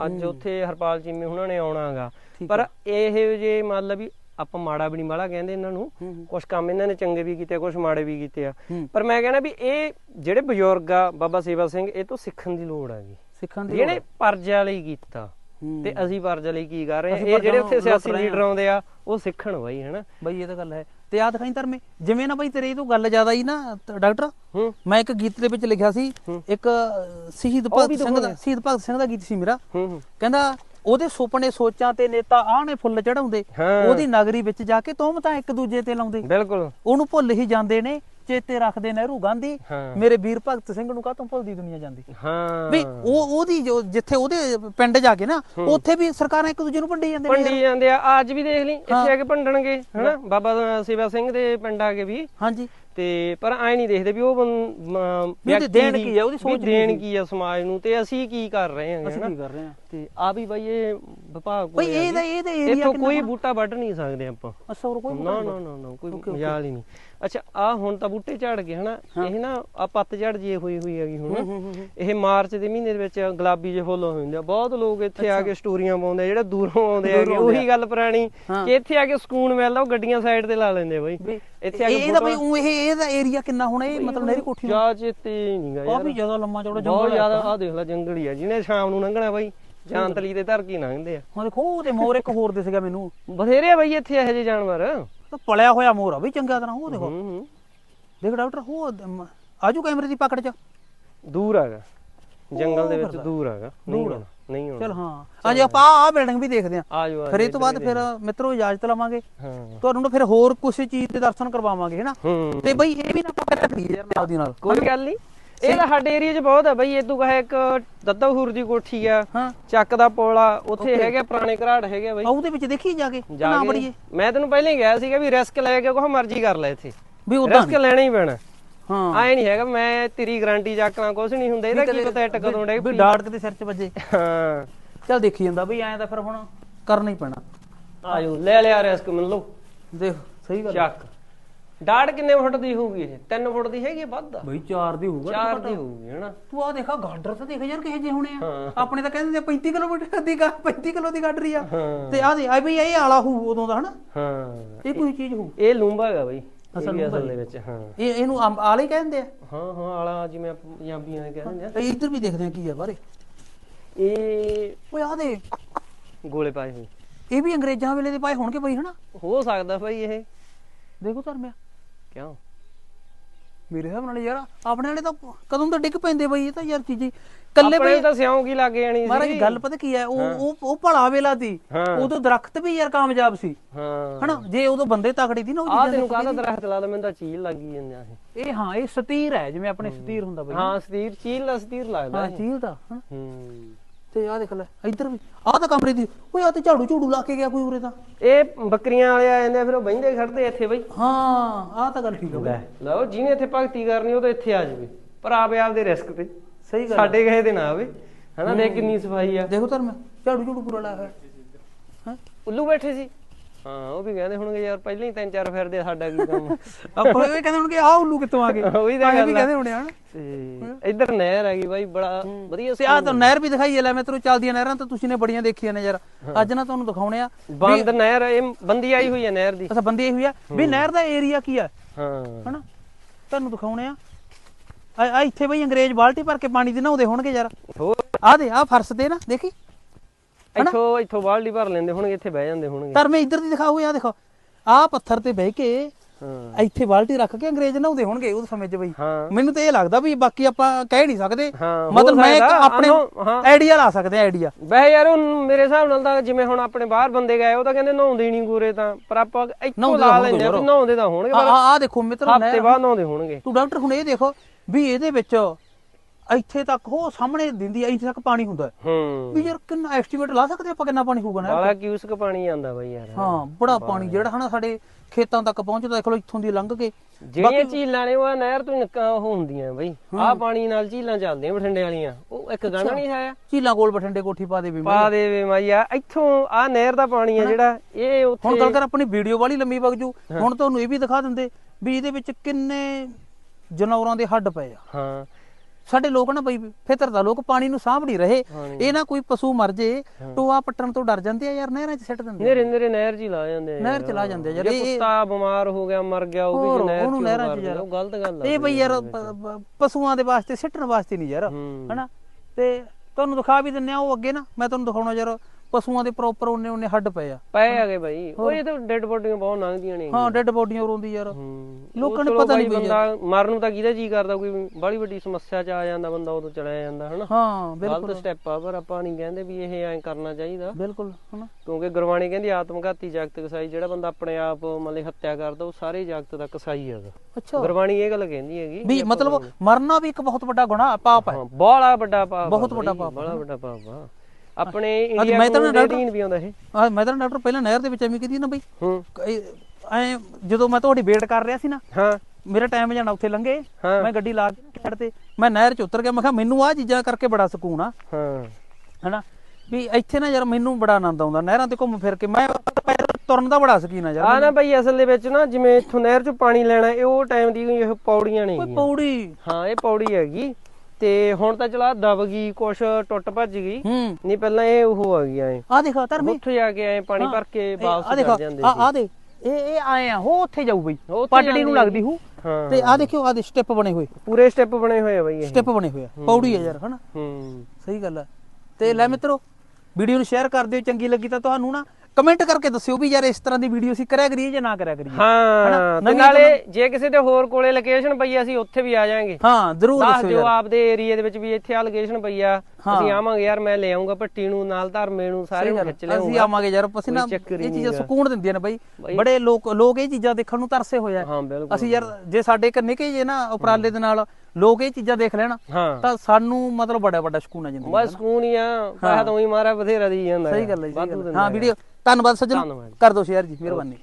ਅੱਜ ਉੱਥੇ ਹਰਪਾਲ ਚੀਮੇ ਉਹਨਾਂ ਨੇ ਆਉਣਾ ਹੈਗਾ ਠੀਕ ਪਰ ਇਹ ਜੇ ਮਤਲਬ ਵੀ ਆਪਾਂ ਮਾੜਾ ਵੀ ਨਹੀਂ ਮਾੜਾ ਕਹਿੰਦੇ ਇਹਨਾਂ ਨੂੰ। ਕੁਝ ਕੰਮ ਇਹਨਾਂ ਨੇ ਚੰਗੇ ਵੀ ਕੀਤੇ ਕੁਝ ਮਾੜੇ ਵੀ ਕੀਤੇ ਆ। ਪਰ ਮੈਂ ਕਹਿੰਦਾ ਵੀ ਇਹ ਜਿਹੜੇ ਬਜ਼ੁਰਗ ਆ ਬਾਬਾ ਸੇਵਾ ਸਿੰਘ ਇਹ ਤੋਂ ਸਿੱਖਣ ਦੀ ਲੋੜ ਹੈਗੀ ਸਿੱਖਣ ਦੀ ਇਹਨੇ ਪਰਜਾ ਲਈ ਕੀਤਾ। ਤੇ ਅਸੀਂ ਪਰਜਾ ਲਈ ਕੀ ਕਰ ਰਹੇ ਆ ਇਹ ਜਿਹੜੇ ਉੱਥੇ ਸਿਆਸੀ ਲੀਡਰ ਆਉਂਦੇ ਆ ਉਹ ਸਿੱਖਣ ਬਾਈ ਹਨਾ? ਬਈ ਇਹ ਤਾਂ ਗੱਲ ਹੈ। ਤੇ ਆ ਦਿਖਾਈ ਧਰਮੇ ਜਿਵੇਂ ਨਾ ਬਈ ਤੇਰੇ ਤੋਂ ਗੱਲ ਜ਼ਿਆਦਾ ਹੀ ਨਾ ਡਾਕਟਰ ਮੈਂ ਇੱਕ ਗੀਤ ਦੇ ਵਿੱਚ ਲਿਖਿਆ ਸੀ। ਇੱਕ ਸ਼ਹੀਦ ਭਗਤ ਸਿੰਘ ਦਾ। ਸ਼ਹੀਦ ਭਗਤ ਸਿੰਘ ਦਾ ਗੀਤ ਸੀ ਮੇਰਾ। ਕਹਿੰਦਾ ਉਹਦੇ ਸੁਪਨੇ ਸੋਚਾਂ ਤੇ ਨੇਤਾ ਆਹਣੇ ਫੁੱਲ ਚੜਾਉਂਦੇ। ਉਹਦੀ ਨਗਰੀ ਵਿੱਚ ਜਾ ਕੇ ਤੁਮ ਤਾਂ ਇੱਕ ਦੂਜੇ ਤੇ ਲਾਉਂਦੇ। ਬਿਲਕੁਲ। ਉਹਨੂੰ ਭੁੱਲ ਹੀ ਜਾਂਦੇ ਨੇ ਚੇਤੇ ਰੱਖਦੇ ਨਹਿਰੂ ਗਾਂਧੀ। ਮੇਰੇ ਵੀਰ ਭਗਤ ਸਿੰਘ ਨੂੰ ਕਾਹਤੋਂ ਭੁੱਲਦੀ ਦੁਨੀਆ ਜਾਂਦੀ? ਹਾਂ। ਵੀ ਉਹ ਉਹਦੀ ਜੋ ਜਿੱਥੇ ਉਹਦੇ ਪਿੰਡ ਜਾ ਕੇ ਨਾ ਉੱਥੇ ਵੀ ਸਰਕਾਰਾਂ ਇੱਕ ਦੂਜੇ ਨੂੰ ਭੰਡੀ ਜਾਂਦੇ ਨੇ ਭੰਡੀ ਜਾਂਦੇ ਆ ਅੱਜ ਵੀ ਦੇਖ ਲਈ ਇੱਥੇ ਆ ਕੇ ਭੰਡਣਗੇ ਹਨਾ? ਬਾਬਾ ਸੇਵਾ ਸਿੰਘ ਦੇ ਪਿੰਡ ਆ ਕੇ ਵੀ। ਹਾਂਜੀ। ਤੇ ਪਰ ਐ ਨਹੀਂ ਦੇਖਦੇ ਵੀ ਉਹ ਵਿਅਕਤੀ ਦੇਣ ਦੀ- ਕੀ ਆ, ਉਹਦੀ ਸੋਚ ਦੇਣ? ਕੀ ਆ? ਸਮਾਜ ਨੂੰ ਤੇ ਅਸੀਂ ਕੀ ਕਰ ਰਹੇ ਹਾਂ ਅਸੀਂ ਕੀ ਕਰ ਰਹੇ ਹਾਂ? ਤੇ ਆ ਵੀ ਬਾਈ ਇਹ ਵਿਭਾਗ ਬਈ ਕੋਲੇ ਆ ਇਹਦਾ ਜੀ। ਇਹਦਾ ਏਰੀਆ ਕੋਈ? ਬੂਟਾ ਵੱਢ ਨਹੀਂ ਸਕਦੇ ਆਪਾਂ। ਹੋਰ ਕੋਈ ਨਾ ਨਾ ਨਾ ਨਾ ਕੋਈ ਮਜਾਲ ਹੀ ਨਹੀਂ। ਅੱਛਾ ਆ ਹੁਣ ਤਾਂ ਬੂਟੇ ਝੜ ਗਏ ਹਨਾ? ਇਹ ਨਾ ਆ ਪੱਤ ਝੜ ਜੇ ਹੋਈ ਹੋਈ ਹੈਗੀ ਹੁਣ। ਇਹ ਮਾਰਚ ਦੇ ਮਹੀਨੇ ਦੇ ਵਿੱਚ ਗੁਲਾਬੀ ਜਿਹੇ ਫੁੱਲ ਹੋ ਜਾਂਦੇ ਆ। ਬਹੁਤ ਲੋਕ ਇੱਥੇ ਆ ਕੇ ਸਟੋਰੀਆਂ ਪਾਉਂਦੇ ਜਿਹੜੇ ਦੂਰੋਂ ਆਉਂਦੇ ਆ ਉਹੀ ਗੱਲ ਪੁਰਾਣੀ। ਕਿ ਇੱਥੇ ਆ ਕੇ ਸਕੂਨ ਮਿਲਦਾ ਉਹ ਗੱਡੀਆਂ ਸਾਈਡ ਤੇ ਲਾ ਲੈਂਦੇ ਬਾਈ। ਇੱਥੇ ਆ ਕੇ ਇਹਦਾ ਬਈ ਉਹ ਇਹ ਇਹਦਾ ਏਰੀਆ ਕਿੰਨਾ ਹੋਣਾ ਇਹ ਮਤਲਬ ਨਹਿਰੀ ਕੋਠੀ ਜਾ ਚੇਤੇ ਨਹੀਂਗਾ ਯਾਰ ਕਾਫੀ ਜ਼ਿਆਦਾ ਲੰਮਾ ਚੌੜਾ ਬਹੁਤ ਜੰਗਲ ਹੈ ਜ਼ਿਆਦਾ ਆ ਦੇਖ ਲੈ ਜੰਗਲ ਹੀ ਆ ਜਿਹਨੇ ਸ਼ਾਮ ਨੂੰ ਲੰਘਣਾ ਬਾਈ ਜਾਂਤਲੀ ਤੇ ਧਰ ਕੇ ਲੰਘਦੇ ਆ। ਹੁਣ ਦੇਖੋ ਉਹ ਤੇ ਮੋਰ ਇੱਕ ਹੋਰ ਦਿਸ ਗਿਆ ਮੈਨੂੰ। ਬਥੇਰੇ ਆ ਬਾਈ ਇੱਥੇ ਇਹੋ ਜਿਹੇ ਜਾਨਵਰ। ਤਾਂ ਪਲਿਆ ਹੋਇਆ ਮੋਰ ਆ ਬਈ ਚੰਗਾ ਤਰ੍ਹਾਂ ਉਹ ਦੇਖੋ। ਹੂੰ ਹੂੰ। ਦੇਖ ਡਾਕਟਰ ਉਹ ਮ- ਆਜੂ ਕੈਮਰੇ ਦੀ ਪਕੜ ਚ? ਦੂਰ ਹੈਗਾ। ਜੰਗਲ ਦੇ ਵਿੱਚ ਦੂਰ ਹੈਗਾ। ਨਹੀਂ ਹੋਣਾ ਨਹੀਂ ਹੋਣਾ ਚਲ ਹਾਂ। ਅੱਜ ਆਪਾਂ ਆ ਬਿਲਡਿੰਗ ਵੀ ਦੇਖਦੇ ਆ ਫਿਰ ਇਹ ਤੋਂ ਬਾਅਦ ਫਿਰ ਮਿੱਤਰੋ ਇਜਾਜ਼ਤ ਲਵਾਂਗੇ। ਹਾਂ। ਤੁਹਾਨੂੰ ਨਾ ਫਿਰ ਹੋਰ ਕੁਝ ਚੀਜ਼ ਦੇ ਦਰਸ਼ਨ ਕਰਵਾਵਾਂਗੇ ਹੈਨਾ ਹੂੰ। ਤੇ ਬਈ ਇਹ ਵੀ ਨਾ ਆਪਾਂ ਰੱਖੀ ਯਾਰ ਨਾਲ ਦੀ ਨਾਲ। ਕੋਈ ਗੱਲ ਨਹੀਂ ਇਹ ਤਾਂ ਸਾਡੇ ਏਰੀਆ 'ਚ ਬਹੁਤ ਆ ਬਈ ਇਦੋਂ ਕਹੇ ਇੱਕ ਦੱਦਾਹੂਰ ਦੀ ਕੋਠੀ ਆ ਹਾਂ। ਚੱਕ ਦਾ ਪੋਲ ਆ ਉੱਥੇ ਹੈਗੇ ਪੁਰਾਣੇ ਘਰਾੜ ਹੈਗੇ ਬਈ। ਆ ਉਹਦੇ ਵਿੱਚ ਦੇਖੀ ਜਾ ਕੇ ਨਾ ਬੜੀਏ। ਮੈਂ ਤੈਨੂੰ ਪਹਿਲਾਂ ਹੀ ਕਿਹਾ ਸੀਗਾ ਵੀ ਰਿਸਕ ਲੈ ਕੇ ਕੋਹ ਮਰਜ਼ੀ ਕਰ ਲੈ ਇੱਥੇ। ਵੀ ਉਦਾਂ ਰਿਸਕ ਲੈਣਾ ਹੀ ਪੈਣਾ। ਹਾਂ। ਆਏ ਨਹੀਂ ਹੈਗਾ ਮੈਂ ਤੇਰੀ ਗਾਰੰਟੀ ਚੱਕਣਾ ਕੁਝ ਨਹੀਂ ਹੁੰਦਾ ਇਹਦਾ ਕੀ ਪਤਾ ਇੱਟ ਕਦੋਂ ਡੇ ਵੀ ਡਾਟ ਕਿਤੇ ਸਿਰ 'ਚ ਵੱਜੇ। ਹਾਂ। ਚੱਲ ਦੇਖੀ ਜਾਂਦਾ ਬਈ ਐਂ ਤਾਂ ਫਿਰ ਹੁਣ ਕਰਨਾ ਹੀ ਪੈਣਾ। ਆਜੋ ਲੈ ਲਿਆ ਰਿਸਕ ਮੰਨ ਲਓ। ਦੇਖ ਸਹੀ ਗੱਲ ਚੱਕ। ਡਾੜ ਕਿੰਨੇ ਫੁੱਟ ਦੀ ਹੋਊਗੀ ਇਹ? 3 ਫੁੱਟ ਦੀ ਹੈਗੀ ਵੱਧ ਆ। ਬਈ 4 ਦੀ ਹੋਊਗਾ 4 ਦੀ ਹੋਊਗੀ ਹਨਾ? ਤੂੰ ਆ ਦੇਖਾ ਗਾਡਰ ਤਾਂ ਦੇਖ ਯਾਰ ਕਿਹੇ ਜੇ ਹੋਣੇ ਆ। ਆਪਣੇ ਤਾਂ ਕਹਿੰਦੇ ਨੇ 35 ਕਿਲੋਮੀਟਰ ਦੀ ਗਾ 35 ਕਿਲੋ ਦੀ ਗਾਡਰੀ ਆ। ਤੇ ਆ ਦੇ ਆ ਬਈ ਇਹ ਆਲਾ ਹੋਊ ਉਦੋਂ ਦਾ ਹਨਾ? ਹਾਂ। ਇਹ ਕੋਈ ਚੀਜ਼ ਹੋਊ। ਇਹ ਲੂੰਬਾ ਹੈਗਾ ਬਈ ਅਸਲ ਦੇ ਵਿੱਚ ਹਾਂ। ਇਹ ਇਹਨੂੰ ਆਲਾ ਹੀ ਕਹਿੰਦੇ ਆ। ਹਾਂ ਹਾਂ ਆਲਾ ਜਿਵੇਂ ਪੰਜਾਬੀਆਂ ਦੇ ਕਹਿੰਦੇ ਆ। ਇੱਧਰ ਵੀ ਦੇਖਦੇ ਆ ਕੀ ਆ ਬਾਰੇ। ਇਹ ਓਏ ਆ ਦੇ ਗੋਲੇ ਪਾਏ ਹੋਏ। ਇਹ ਵੀ ਅੰਗਰੇਜ਼ਾਂ ਵੇਲੇ ਦੇ ਪਾਏ ਹੋਣਗੇ ਬਈ ਹਨਾ? ਹੋ ਸਕਦਾ ਭਾਈ ਇਹ। ਦੇਖੋ ਧਰਮਿਆ ਕਿਉਂ? ਮੇਰੇ ਹਿਸਾਬ ਨਾਲ ਯਾਰ ਆਪਣੇ ਵਾਲੇ ਤਾਂ ਕਦੋਂ ਤਾਂ ਡਿੱਗ ਪੈਂਦੇ ਬਈ ਇਹ ਤਾਂ ਯਾਰ ਚੀਜ਼ੀ ਕੱਲੇ ਆਪਣੇ ਬਈ ਤਾਂ ਸਿਉਂ ਕੀ ਲੱਗ ਜਾਣੀ ਮਹਾਰਾਜ ਸੀ ਗੱਲ ਪਤਾ ਕੀ ਹੈ ਉਹ ਉਹ ਉਹ ਭਲਾ ਵੇਲਾ ਸੀ। ਹਾਂ। ਉਦੋਂ ਦਰਖਤ ਵੀ ਯਾਰ ਕਾਮਯਾਬ ਸੀ। ਹਾਂ। ਹਨਾ ਜੇ ਉਦੋਂ ਬੰਦੇ ਤਕੜੇ ਸੀ ਨਾ ਉਹ ਆ ਤੈਨੂੰ ਕਾਹਦਾ ਦਰਖਤ ਲਾ ਮੈਨੂੰ ਤਾਂ ਚੀਲ ਲੱਗੀ ਜਾਂਦਾ ਇਹ। ਇਹ ਹਾਂ ਇਹ ਸਤੀਰ ਹੈ ਜਿਵੇਂ ਆਪਣੇ ਸਤੀਰ ਹੁੰਦਾ ਬਈ। ਹਾਂ ਸਤੀਰ ਚੀਲ ਦਾ ਸਤੀਰ ਲੱਗਦਾ ਹਾਂ। ਚੀਲ ਦਾ ਹੂੰ। ਤੇ ਆਹ ਦੇਖ ਲੈ ਇੱਧਰ ਵੀ ਆਹ ਤਾਂ ਕਮਰੇ ਦੀ ਓਏ ਆ ਤੇ ਝਾੜੂ ਝੂੜੂ ਲਾ ਕੇ ਗਿਆ ਕੋਈ ਉਰੇ ਤਾਂ। ਇਹ ਬੱਕਰੀਆਂ ਵਾਲੇ ਆ ਜਾਂਦੇ ਆ, ਫਿਰ ਉਹ ਬਹਿੰਦੇ ਖੜਦੇ ਇੱਥੇ ਬਈ। ਹਾਂ ਆਹ ਤਾਂ ਗੱਲ ਠੀਕ ਹੈ ਲੈ ਲਓ ਜਿਹਨੇ ਇੱਥੇ ਭਗਤੀ ਕਰਨੀ ਉਹ ਤਾਂ ਇੱਥੇ ਆ ਜਾਵੇ। ਪਰ ਆਪੇ ਆਪਦੇ ਰਿਸਕ ਤੇ। ਸਹੀ ਗੱਲ ਸਾਡੇ ਕਹੇ ਤੇ ਨਾ ਆਵੇ। ਹਨਾ ਦੇਖ ਕਿੰਨੀ ਸਫ਼ਾਈ ਆ। ਦੇਖੋ ਧਰਮ ਝਾੜੂ ਝੂੜੂ ਪੂਰਾ ਲਾਇਆ ਹੋਇਆ। ਹਾਂ? ਉੱਲੂ ਬੈਠੇ ਸੀ। ਹਾਂ ਉਹ ਵੀ ਕਹਿੰਦੇ ਹੋਣਗੇ ਯਾਰ ਪਹਿਲਾਂ ਹੀ ਤਿੰਨ ਚਾਰ ਫਿਰਦੇ ਆ, ਸਾਡਾ ਕੀ ਕੰਮ। ਆਪਾਂ ਇਹ ਕਹਿੰਦੇ ਹੁਣ ਕਿ ਆਹ ਉੱਲੂ ਕਿੱਥੋਂ ਆ ਗਏ? ਉਹੀ ਤਾਂ ਆਹ ਵੀ ਗੱਲ ਆ। ਕਹਿੰਦੇ ਹੋਣੇ ਹਨ। ਤੇ ਇੱਧਰ ਨਹਿਰ ਹੈਗੀ ਬਾਈ ਬੜਾ ਵਧੀਆ ਤੇ ਆਹ ਤਾਂ ਨਹਿਰ ਵੀ ਦਿਖਾਈ ਲੈ ਮੈਂ ਤੈਨੂੰ ਚੱਲਦੀਆਂ ਨਹਿਰਾਂ ਤਾਂ ਤੁਸੀਂ ਨੇ ਬੜੀਆਂ ਦੇਖੀਆਂ ਨੇ ਯਾਰ। ਅੱਜ ਨਾ ਤੁਹਾਨੂੰ ਦਿਖਾਉਣੇ ਆ ਬੰਦ ਨਹਿਰ ਇਹ ਬੰਦੀ ਆਈ ਹੋਈ ਹੈ ਨਹਿਰ ਦੀ। ਅੱਛਾ ਬੰਦੀ ਇਹ ਹੋਈ ਆ। ਵੀ ਨਹਿਰ ਦਾ ਏਰੀਆ ਕੀ ਆ? ਹਾਂ। ਹਨਾ? ਤੁਹਾਨੂੰ ਦਿਖਾਉਣੇ ਆ। ਆ ਆ ਇੱਥੇ ਬਈ ਅੰਗਰੇਜ਼ ਬਾਲਟੀ ਭਰ ਕੇ ਪਾਣੀ ਦੇ ਨਹਾਉਂਦੇ ਹੋਣਗੇ ਯਾਰ। ਹੋਰ? ਆ ਦੇ ਆ ਫਰਸ਼ ਤੇ ਨਾ ਦੇਖੀ? ਇੱਥੋਂ ਇੱਥੋਂ ਬਾਲਟੀ ਭਰ ਲੈਂਦੇ ਹੋਣਗੇ ਇੱਥੇ ਬਹਿ ਜਾਂਦੇ ਹੋਣਗੇ। ਧਰਮੇ ਇੱਧਰ ਦੀ ਦਿਖਾਓ ਆ ਦੇਖੋ। ਆ ਪੱਥਰ ਤੇ ਬਹਿ ਕੇ ਹਾਂ। ਇੱਥੇ ਬਾਲਟੀ ਰੱਖ ਕੇ ਅੰਗਰੇਜ਼ ਨਹਾਉਂਦੇ ਹੋਣਗੇ ਉਸ ਸਮੇਂ 'ਚ ਬਈ। ਮੈਨੂੰ ਤਾਂ ਇਹ ਲੱਗਦਾ ਵੀ ਬਾਕੀ ਆਪਾਂ ਕਹਿ ਨਹੀਂ ਸਕਦੇ। ਮਤਲਬ ਮੈਂ ਆਪਣੇ। ਆਈਡੀਆ ਲਾ ਸਕਦੇ ਆ ਆਈਡੀਆ ਵੈਸੇ ਯਾਰ ਮੇਰੇ ਹਿਸਾਬ ਨਾਲ ਤਾਂ ਜਿਵੇਂ ਹੁਣ ਆਪਣੇ ਬਾਹਰ ਬੰਦੇ ਗਏ ਉਹ ਤਾਂ ਕਹਿੰਦੇ ਨਹਾਉਂਦੇ ਨਹੀਂ ਗੋਰੇ ਤਾਂ। ਪਰ ਆਪਾਂ ਇੱਥੋਂ ਲਾ ਲੈਂਦੇ ਆ ਨਹਾਉਂਦੇ ਤਾਂ ਹੋਣਗੇ ਆ ਪਰ ਆ ਦੇਖੋ ਮਿੱਤਰੋ ਹਫ਼ਤੇ ਬਾਅਦ ਨਹਾਉਂਦੇ ਹੋਣਗੇ। ਤੂੰ ਡਾਕਟਰ ਹੁਣ ਇਹ ਦੇਖੋ ਵੀ ਇਹਦੇ ਵਿੱਚ ਇੱਥੇ ਤੱਕ ਉਹ ਸਾਹਮਣੇ ਦਿੰਦੀ ਆ, ਇੱਥੇ ਤੱਕ ਪਾਣੀ ਹੁੰਦਾ ਹੈ। ਵੀ ਯਾਰ ਕਿੰਨਾ ਐਸਟੀਮੇਟ ਲਾ ਸਕਦੇ ਆਪਾਂ ਕਿੰਨਾ ਪਾਣੀ ਹੋਊਗਾ ਨਾ? ਬਾਲਾ ਕਿਊਸਕ ਪਾਣੀ ਆਂਦਾ ਬਾਈ ਯਾਰ। ਹਾਂ ਬੜਾ ਪਾਣੀ ਜਿਹੜਾ ਹਨਾ ਸਾਡੇ ਖੇਤਾਂ ਤੱਕ ਪਹੁੰਚਦਾ ਦੇਖ ਲਓ ਇੱਥੋਂ ਦੀ ਲੰਘ ਕੇ। ਜਿਹੜੀਆਂ ਝੀਲਾਂ ਨੇ ਉਹ ਨਹਿਰ ਤੋਂ ਨਿੱਕਾ ਉਹ ਹੁੰਦੀਆਂ ਬਾਈ। ਆਹ ਪਾਣੀ ਨਾਲ ਝੀਲਾਂ ਚੱਲਦੀਆਂ ਬਠਿੰਡੇ ਵਾਲੀਆਂ। ਉਹ ਇੱਕ ਗਾਣਾ ਨਹੀਂ ਆਇਆ ਝੀਲਾਂ ਕੋਲ ਬਠਿੰਡੇ ਕੋਠੀ ਪਾ ਦੇ ਵੀ ਪਾ ਦੇਵੇ ਮਾਈਆ ਇੱਥੋਂ ਆਹ ਨਹਿਰ ਦਾ ਪਾਣੀ ਆ ਜਿਹੜਾ ਇਹ ਉੱਥੇ ਹੁਣ ਗੱਲ ਕਰ ਆਪਣੀ ਵੀਡੀਓ ਵਾਲੀ ਲੰਮੀ ਵਗ ਜੂ। ਹੁਣ ਤੁਹਾਨੂੰ ਇਹ ਵੀ ਦਿਖਾ ਦਿੰਦੇ ਵੀ ਇਹਦੇ ਵਿੱਚ ਕਿੰਨੇ ਜਨੌਰਾਂ ਦੇ ਹੱਡ ਪਏ ਆ। ਹਾਂ। ਸਾਡੇ ਲੋਕ ਨਾ ਬਈ ਫਿਤਰ ਦਾ ਲੋਕ ਪਾਣੀ ਨੂੰ ਸਾਂਭ ਨਹੀਂ ਰਹੇ। ਇਹ ਨਾ ਕੋਈ ਪਸ਼ੂ ਮਰ ਜੇ ਟੋਆ ਪੱਟਣ ਤੋਂ ਡਰ ਜਾਂਦੇ ਆ ਯਾਰ ਨਹਿਰਾਂ 'ਚ ਸਿੱਟ ਦਿੰਦੇ ਆ। ਨੇਰੇ ਨੇਰੇ ਨਹਿਰ 'ਚ ਹੀ ਲਾ ਜਾਂਦੇ ਆ ਨਹਿਰ 'ਚ ਲਾ ਜਾਂਦੇ ਯਾਰ ਜੇ ਇਹ ਕੁੱਤਾ ਬਿਮਾਰ ਹੋ ਗਿਆ ਮਰ ਗਿਆ ਉਹ ਵੀ ਨਹਿਰ 'ਚ ਨਹਿਰਾਂ ਯਾਰ। ਉਹ ਗਲਤ ਗੱਲ ਆ ਇਹ ਬਈ ਯਾਰ ਪਸ਼ੂਆਂ ਦੇ ਵਾਸਤੇ ਸਿੱਟਣ ਵਾਸਤੇ ਨਹੀਂ ਯਾਰ। ਹਨਾ ਤੇ ਤੁਹਾਨੂੰ ਦਿਖਾ ਵੀ ਦਿੰਨੇ ਆ ਉਹ ਅੱਗੇ ਨਾ ਮੈਂ ਤੁਹਾਨੂੰ ਦਿਖਾਉਣਾ ਯਾਰ ਪਸ਼ੂਆਂ ਦੇ ਪ੍ਰੋਪਰ ਉਹਨੇ ਉਹਨੇ ਹੱਡ ਪਏ ਆ। ਪਏ ਹੈਗੇ ਬਾਈ। ਉਹ ਇਹ ਤਾਂ ਡੈੱਡ ਬੋਡੀਆਂ ਬਹੁਤ ਲੰਘਦੀਆਂ ਨੇ। ਹਾਂ ਡੈੱਡ ਬੋਡੀਆਂ ਉਰੋਂਦੀ ਯਾਰ। ਲੋਕਾਂ ਨੂੰ ਚਲੋ ਪਤਾ ਨਹੀਂ ਬੰਦਾ ਮਰਨ ਨੂੰ ਤਾਂ ਕਿਹਦਾ ਜੀ ਕਰਦਾ ਕੋਈ ਬੜੀ ਵੱਡੀ ਸਮੱਸਿਆ 'ਚ ਆ ਜਾਂਦਾ ਬੰਦਾ ਉਦੋਂ ਚਲਿਆ ਜਾਂਦਾ ਹਨਾ? ਹਾਂ ਬਿਲਕੁਲ। ਗਲਤ ਸਟੈਪ ਆ ਪਰ ਆਪਾਂ ਨਹੀਂ ਕਹਿੰਦੇ ਵੀ ਇਹ ਐਂ ਕਰਨਾ ਚਾਹੀਦਾ। ਬਿਲਕੁਲ ਹਨਾ? ਕਿਉਂਕਿ ਗੁਰਬਾਣੀ ਕਹਿੰਦੀ ਆਤਮਘਾਤੀ ਜਗਤ ਕਸਾਈ ਜਿਹੜਾ ਬੰਦਾ ਆਪਣੇ ਆਪ ਮਤਲਬ ਹੱਤਿਆ ਕਰਦਾ ਉਹ ਸਾਰੇ ਜਗਤ ਦਾ ਕਸਾਈ ਹੈਗਾ ਅੱਛਾ। ਗੁਰਬਾਣੀ ਇਹ ਗੱਲ ਕਹਿੰਦੀ ਹੈਗੀ ਵੀ ਮਤਲਬ ਮਰਨਾ ਵੀ ਇੱਕ ਬਹੁਤ ਵੱਡਾ ਗੁਨਾਹ ਪਾਪ ਹੈ। ਬੜਾ ਵੱਡਾ ਪਾਪ ਬਹੁਤ ਵੱਡਾ ਪਾਪ ਬੜਾ ਵੱਡਾ ਪਾਪ ਆ। ਆਪਣੇ ਇੰਡੀਆ ਨੂੰ ਨਾ ਅਧੀਨ ਵੀ ਆਉਂਦਾ ਇਹ। ਆ ਮੈਂ ਤਾਂ ਡਾਕਟਰ ਪਹਿਲਾਂ ਨਹਿਰ ਦੇ ਵਿੱਚ ਐਵੇਂ ਕੀਤੀ ਨਾ ਬਈ। ਹੂੰ। ਐ ਜਦੋਂ ਮੈਂ ਤੁਹਾਡੀ ਵੇਟ ਕਰ ਰਿਹਾ ਸੀ ਨਾ ਹਾਂ। ਮੇਰਾ ਟਾਈਮ ਜਾਣਾ ਉੱਥੇ ਲੰਘੇ। ਹਾਂ। ਮੈਂ ਗੱਡੀ ਲਾ ਕੇ ਛੱਡ ਤੇ ਮੈਂ ਨਹਿਰ 'ਚ ਉਤਰ ਗਿਆ। ਮੈਂ ਕਿਹਾ ਮੈਨੂੰ ਆਹ ਚੀਜ਼ਾਂ ਕਰਕੇ ਬੜਾ ਸਕੂਨ ਆ। ਹਾਂ। ਹਨਾ? ਵੀ ਇੱਥੇ ਨਾ ਯਾਰ ਮੈਨੂੰ ਬੜਾ ਆਨੰਦ ਆਉਂਦਾ। ਨਹਿਰਾਂ ਤੇ ਘੁੰਮ ਫਿਰ ਕੇ ਮੈਂ ਪੈਦਲ ਤੁਰਨ ਦਾ ਬੜਾ ਸ਼ਕੀਨ ਆ ਯਾਰ ਆ ਨਾ ਬਈ ਅਸਲ ਦੇ ਵਿੱਚ ਨਾ ਜਿਵੇਂ ਇੱਥੋਂ ਨਹਿਰ ਚੋਂ ਪਾਣੀ ਲੈਣਾ ਇਹ ਉਹ ਟਾਈਮ ਦੀ ਇਹ ਪੌੜੀਆਂ ਨੇ ਕੋਈ ਪੌੜੀ। ਹਾਂ ਇਹ ਪੌੜੀ ਹੈਗੀ। ਤੇ ਹੁਣ ਤਾਂ ਚਲਾ ਦਬ ਗਈ ਕੁਛ ਟੁੱਟ ਭੱਜ ਗਈ। ਹੂੰ। ਨਹੀਂ ਪਹਿਲਾਂ ਇਹ ਉਹ ਆ ਗਈ ਐ। ਆ ਦੇਖੋ ਧਰਮੀ ਉੱਥੇ ਜਾ ਕੇ ਐ ਪਾਣੀ ਭਰ ਕੇ ਆ ਵਾਪਸ ਕਰ ਜਾਂਦੇ ਆ ਆ ਦੇ ਇਹ ਇਹ ਆਏ ਆ ਉਹ ਉੱਥੇ ਜਾਊ ਬਈ। ਪਟੜੀ ਨੂੰ ਲੱਗਦੀ ਹੂ। ਹਾਂ। ਤੇ ਆ ਦੇਖਿਓ ਆ ਦੇ ਸਟੈਪ ਬਣੇ ਹੋਏ। ਪੂਰੇ ਸਟੈਪ ਬਣੇ ਹੋਏ ਆ ਬਈ ਇਹ। ਸਟੈਪ ਬਣੇ ਹੋਏ ਆ। ਪੌੜੀ ਆ ਯਾਰ ਹਨਾ? ਹੂੰ। ਸਹੀ ਗੱਲ ਹੈ ਤੇ ਲੈ ਮਿੱਤਰੋ ਵੀਡੀਓ ਨੂੰ ਸ਼ੇਅਰ ਕਰ ਦਿਓ ਚੰਗੀ ਲੱਗੀ ਤਾਂ ਤੁਹਾਨੂੰ ਨਾ। ਕਮੈਂਟ ਕਰਕੇ ਦੱਸਿਓ ਵੀ ਯਾਰ ਇਸ ਤਰ੍ਹਾਂ ਦੀ ਵੀਡੀਓ ਅਸੀਂ ਕਰਿਆ ਕਰੀਏ ਜਾਂ ਨਾ ਕਰਿਆ ਕਰੀਏ। ਹਾਂ ਤੇ ਨਾਲੇ ਜੇ ਕਿਸੇ ਦੇ ਹੋਰ ਕੋਲੇ ਲੋਕੇਸ਼ਨ ਪਈ ਆ, ਅਸੀਂ ਉੱਥੇ ਵੀ ਆ ਜਾਾਂਗੇ। ਹਾਂ ਜ਼ਰੂਰ ਦੱਸ ਦੱਸਿਓ ਯਾਰ। ਆਪਦੇ ਏਰੀਆ ਦੇ ਵਿੱਚ ਵੀ ਇੱਥੇ ਆ ਲੋਕੇਸ਼ਨ ਪਈ ਆ। ਅਸੀਂ ਆਵਾਂਗੇ ਯਾਰ ਮੈਂ ਲੈ ਆਉਂਗਾ ਭੱਟੀ ਨੂੰ ਨਾਲ ਧਰਮੇ ਨੂੰ ਸਾਰੇ ਨੂੰ ਖਿੱਚ ਅਸੀਂ ਲਿਆਉਂਗਾ ਆਵਾਂਗੇ ਯਾਰ ਅਸੀਂ ਨਾ ਕੋਈ ਚੱਕਰ ਹੀ ਇਹ ਚੀਜ਼ਾਂ। ਸਕੂਨ ਦਿੰਦੀਆਂ ਨੇ ਬਾਈ। ਬੜੇ ਲੋਕ ਲੋਕ ਇਹ ਚੀਜ਼ਾਂ ਦੇਖਣ ਨੂੰ ਤਰਸੇ ਹੋਇਆ ਅਸੀਂ ਯਾਰ ਜੇ ਸਾਡੇ ਇੱਕ ਨਿੱਕੇ ਜੇ ਨਾ ਉਪਰਾਲੇ ਦੇ ਨਾਲ ਲੋਕ ਇਹ ਚੀਜ਼ਾਂ ਦੇਖ ਲੈਣ ਹਾਂ ਤਾਂ ਸਾਨੂੰ ਮਤਲਬ ਬੜਾ ਵੱਡਾ ਸਕੂਨ ਆ ਜ਼ਿੰਦਗੀ ਬਸ ਸਕੂਨ ਹੀ ਆ ਪੈਸਾ ਤਾਂ ਉਹੀ ਮਾਰਾ ਬਥੇਰਾ ਦੀ ਜਾਂਦਾ ਸਹੀ। ਗੱਲ ਹੈ ਜੀ, ਹੈ। ਵੀਡੀਓ ਧੰਨਵਾਦ ਸੱਜਣ। ਕਰ ਦਿਓ ਸ਼ੇਅਰ ਜੀ ਮਿਹਰਬਾਨੀ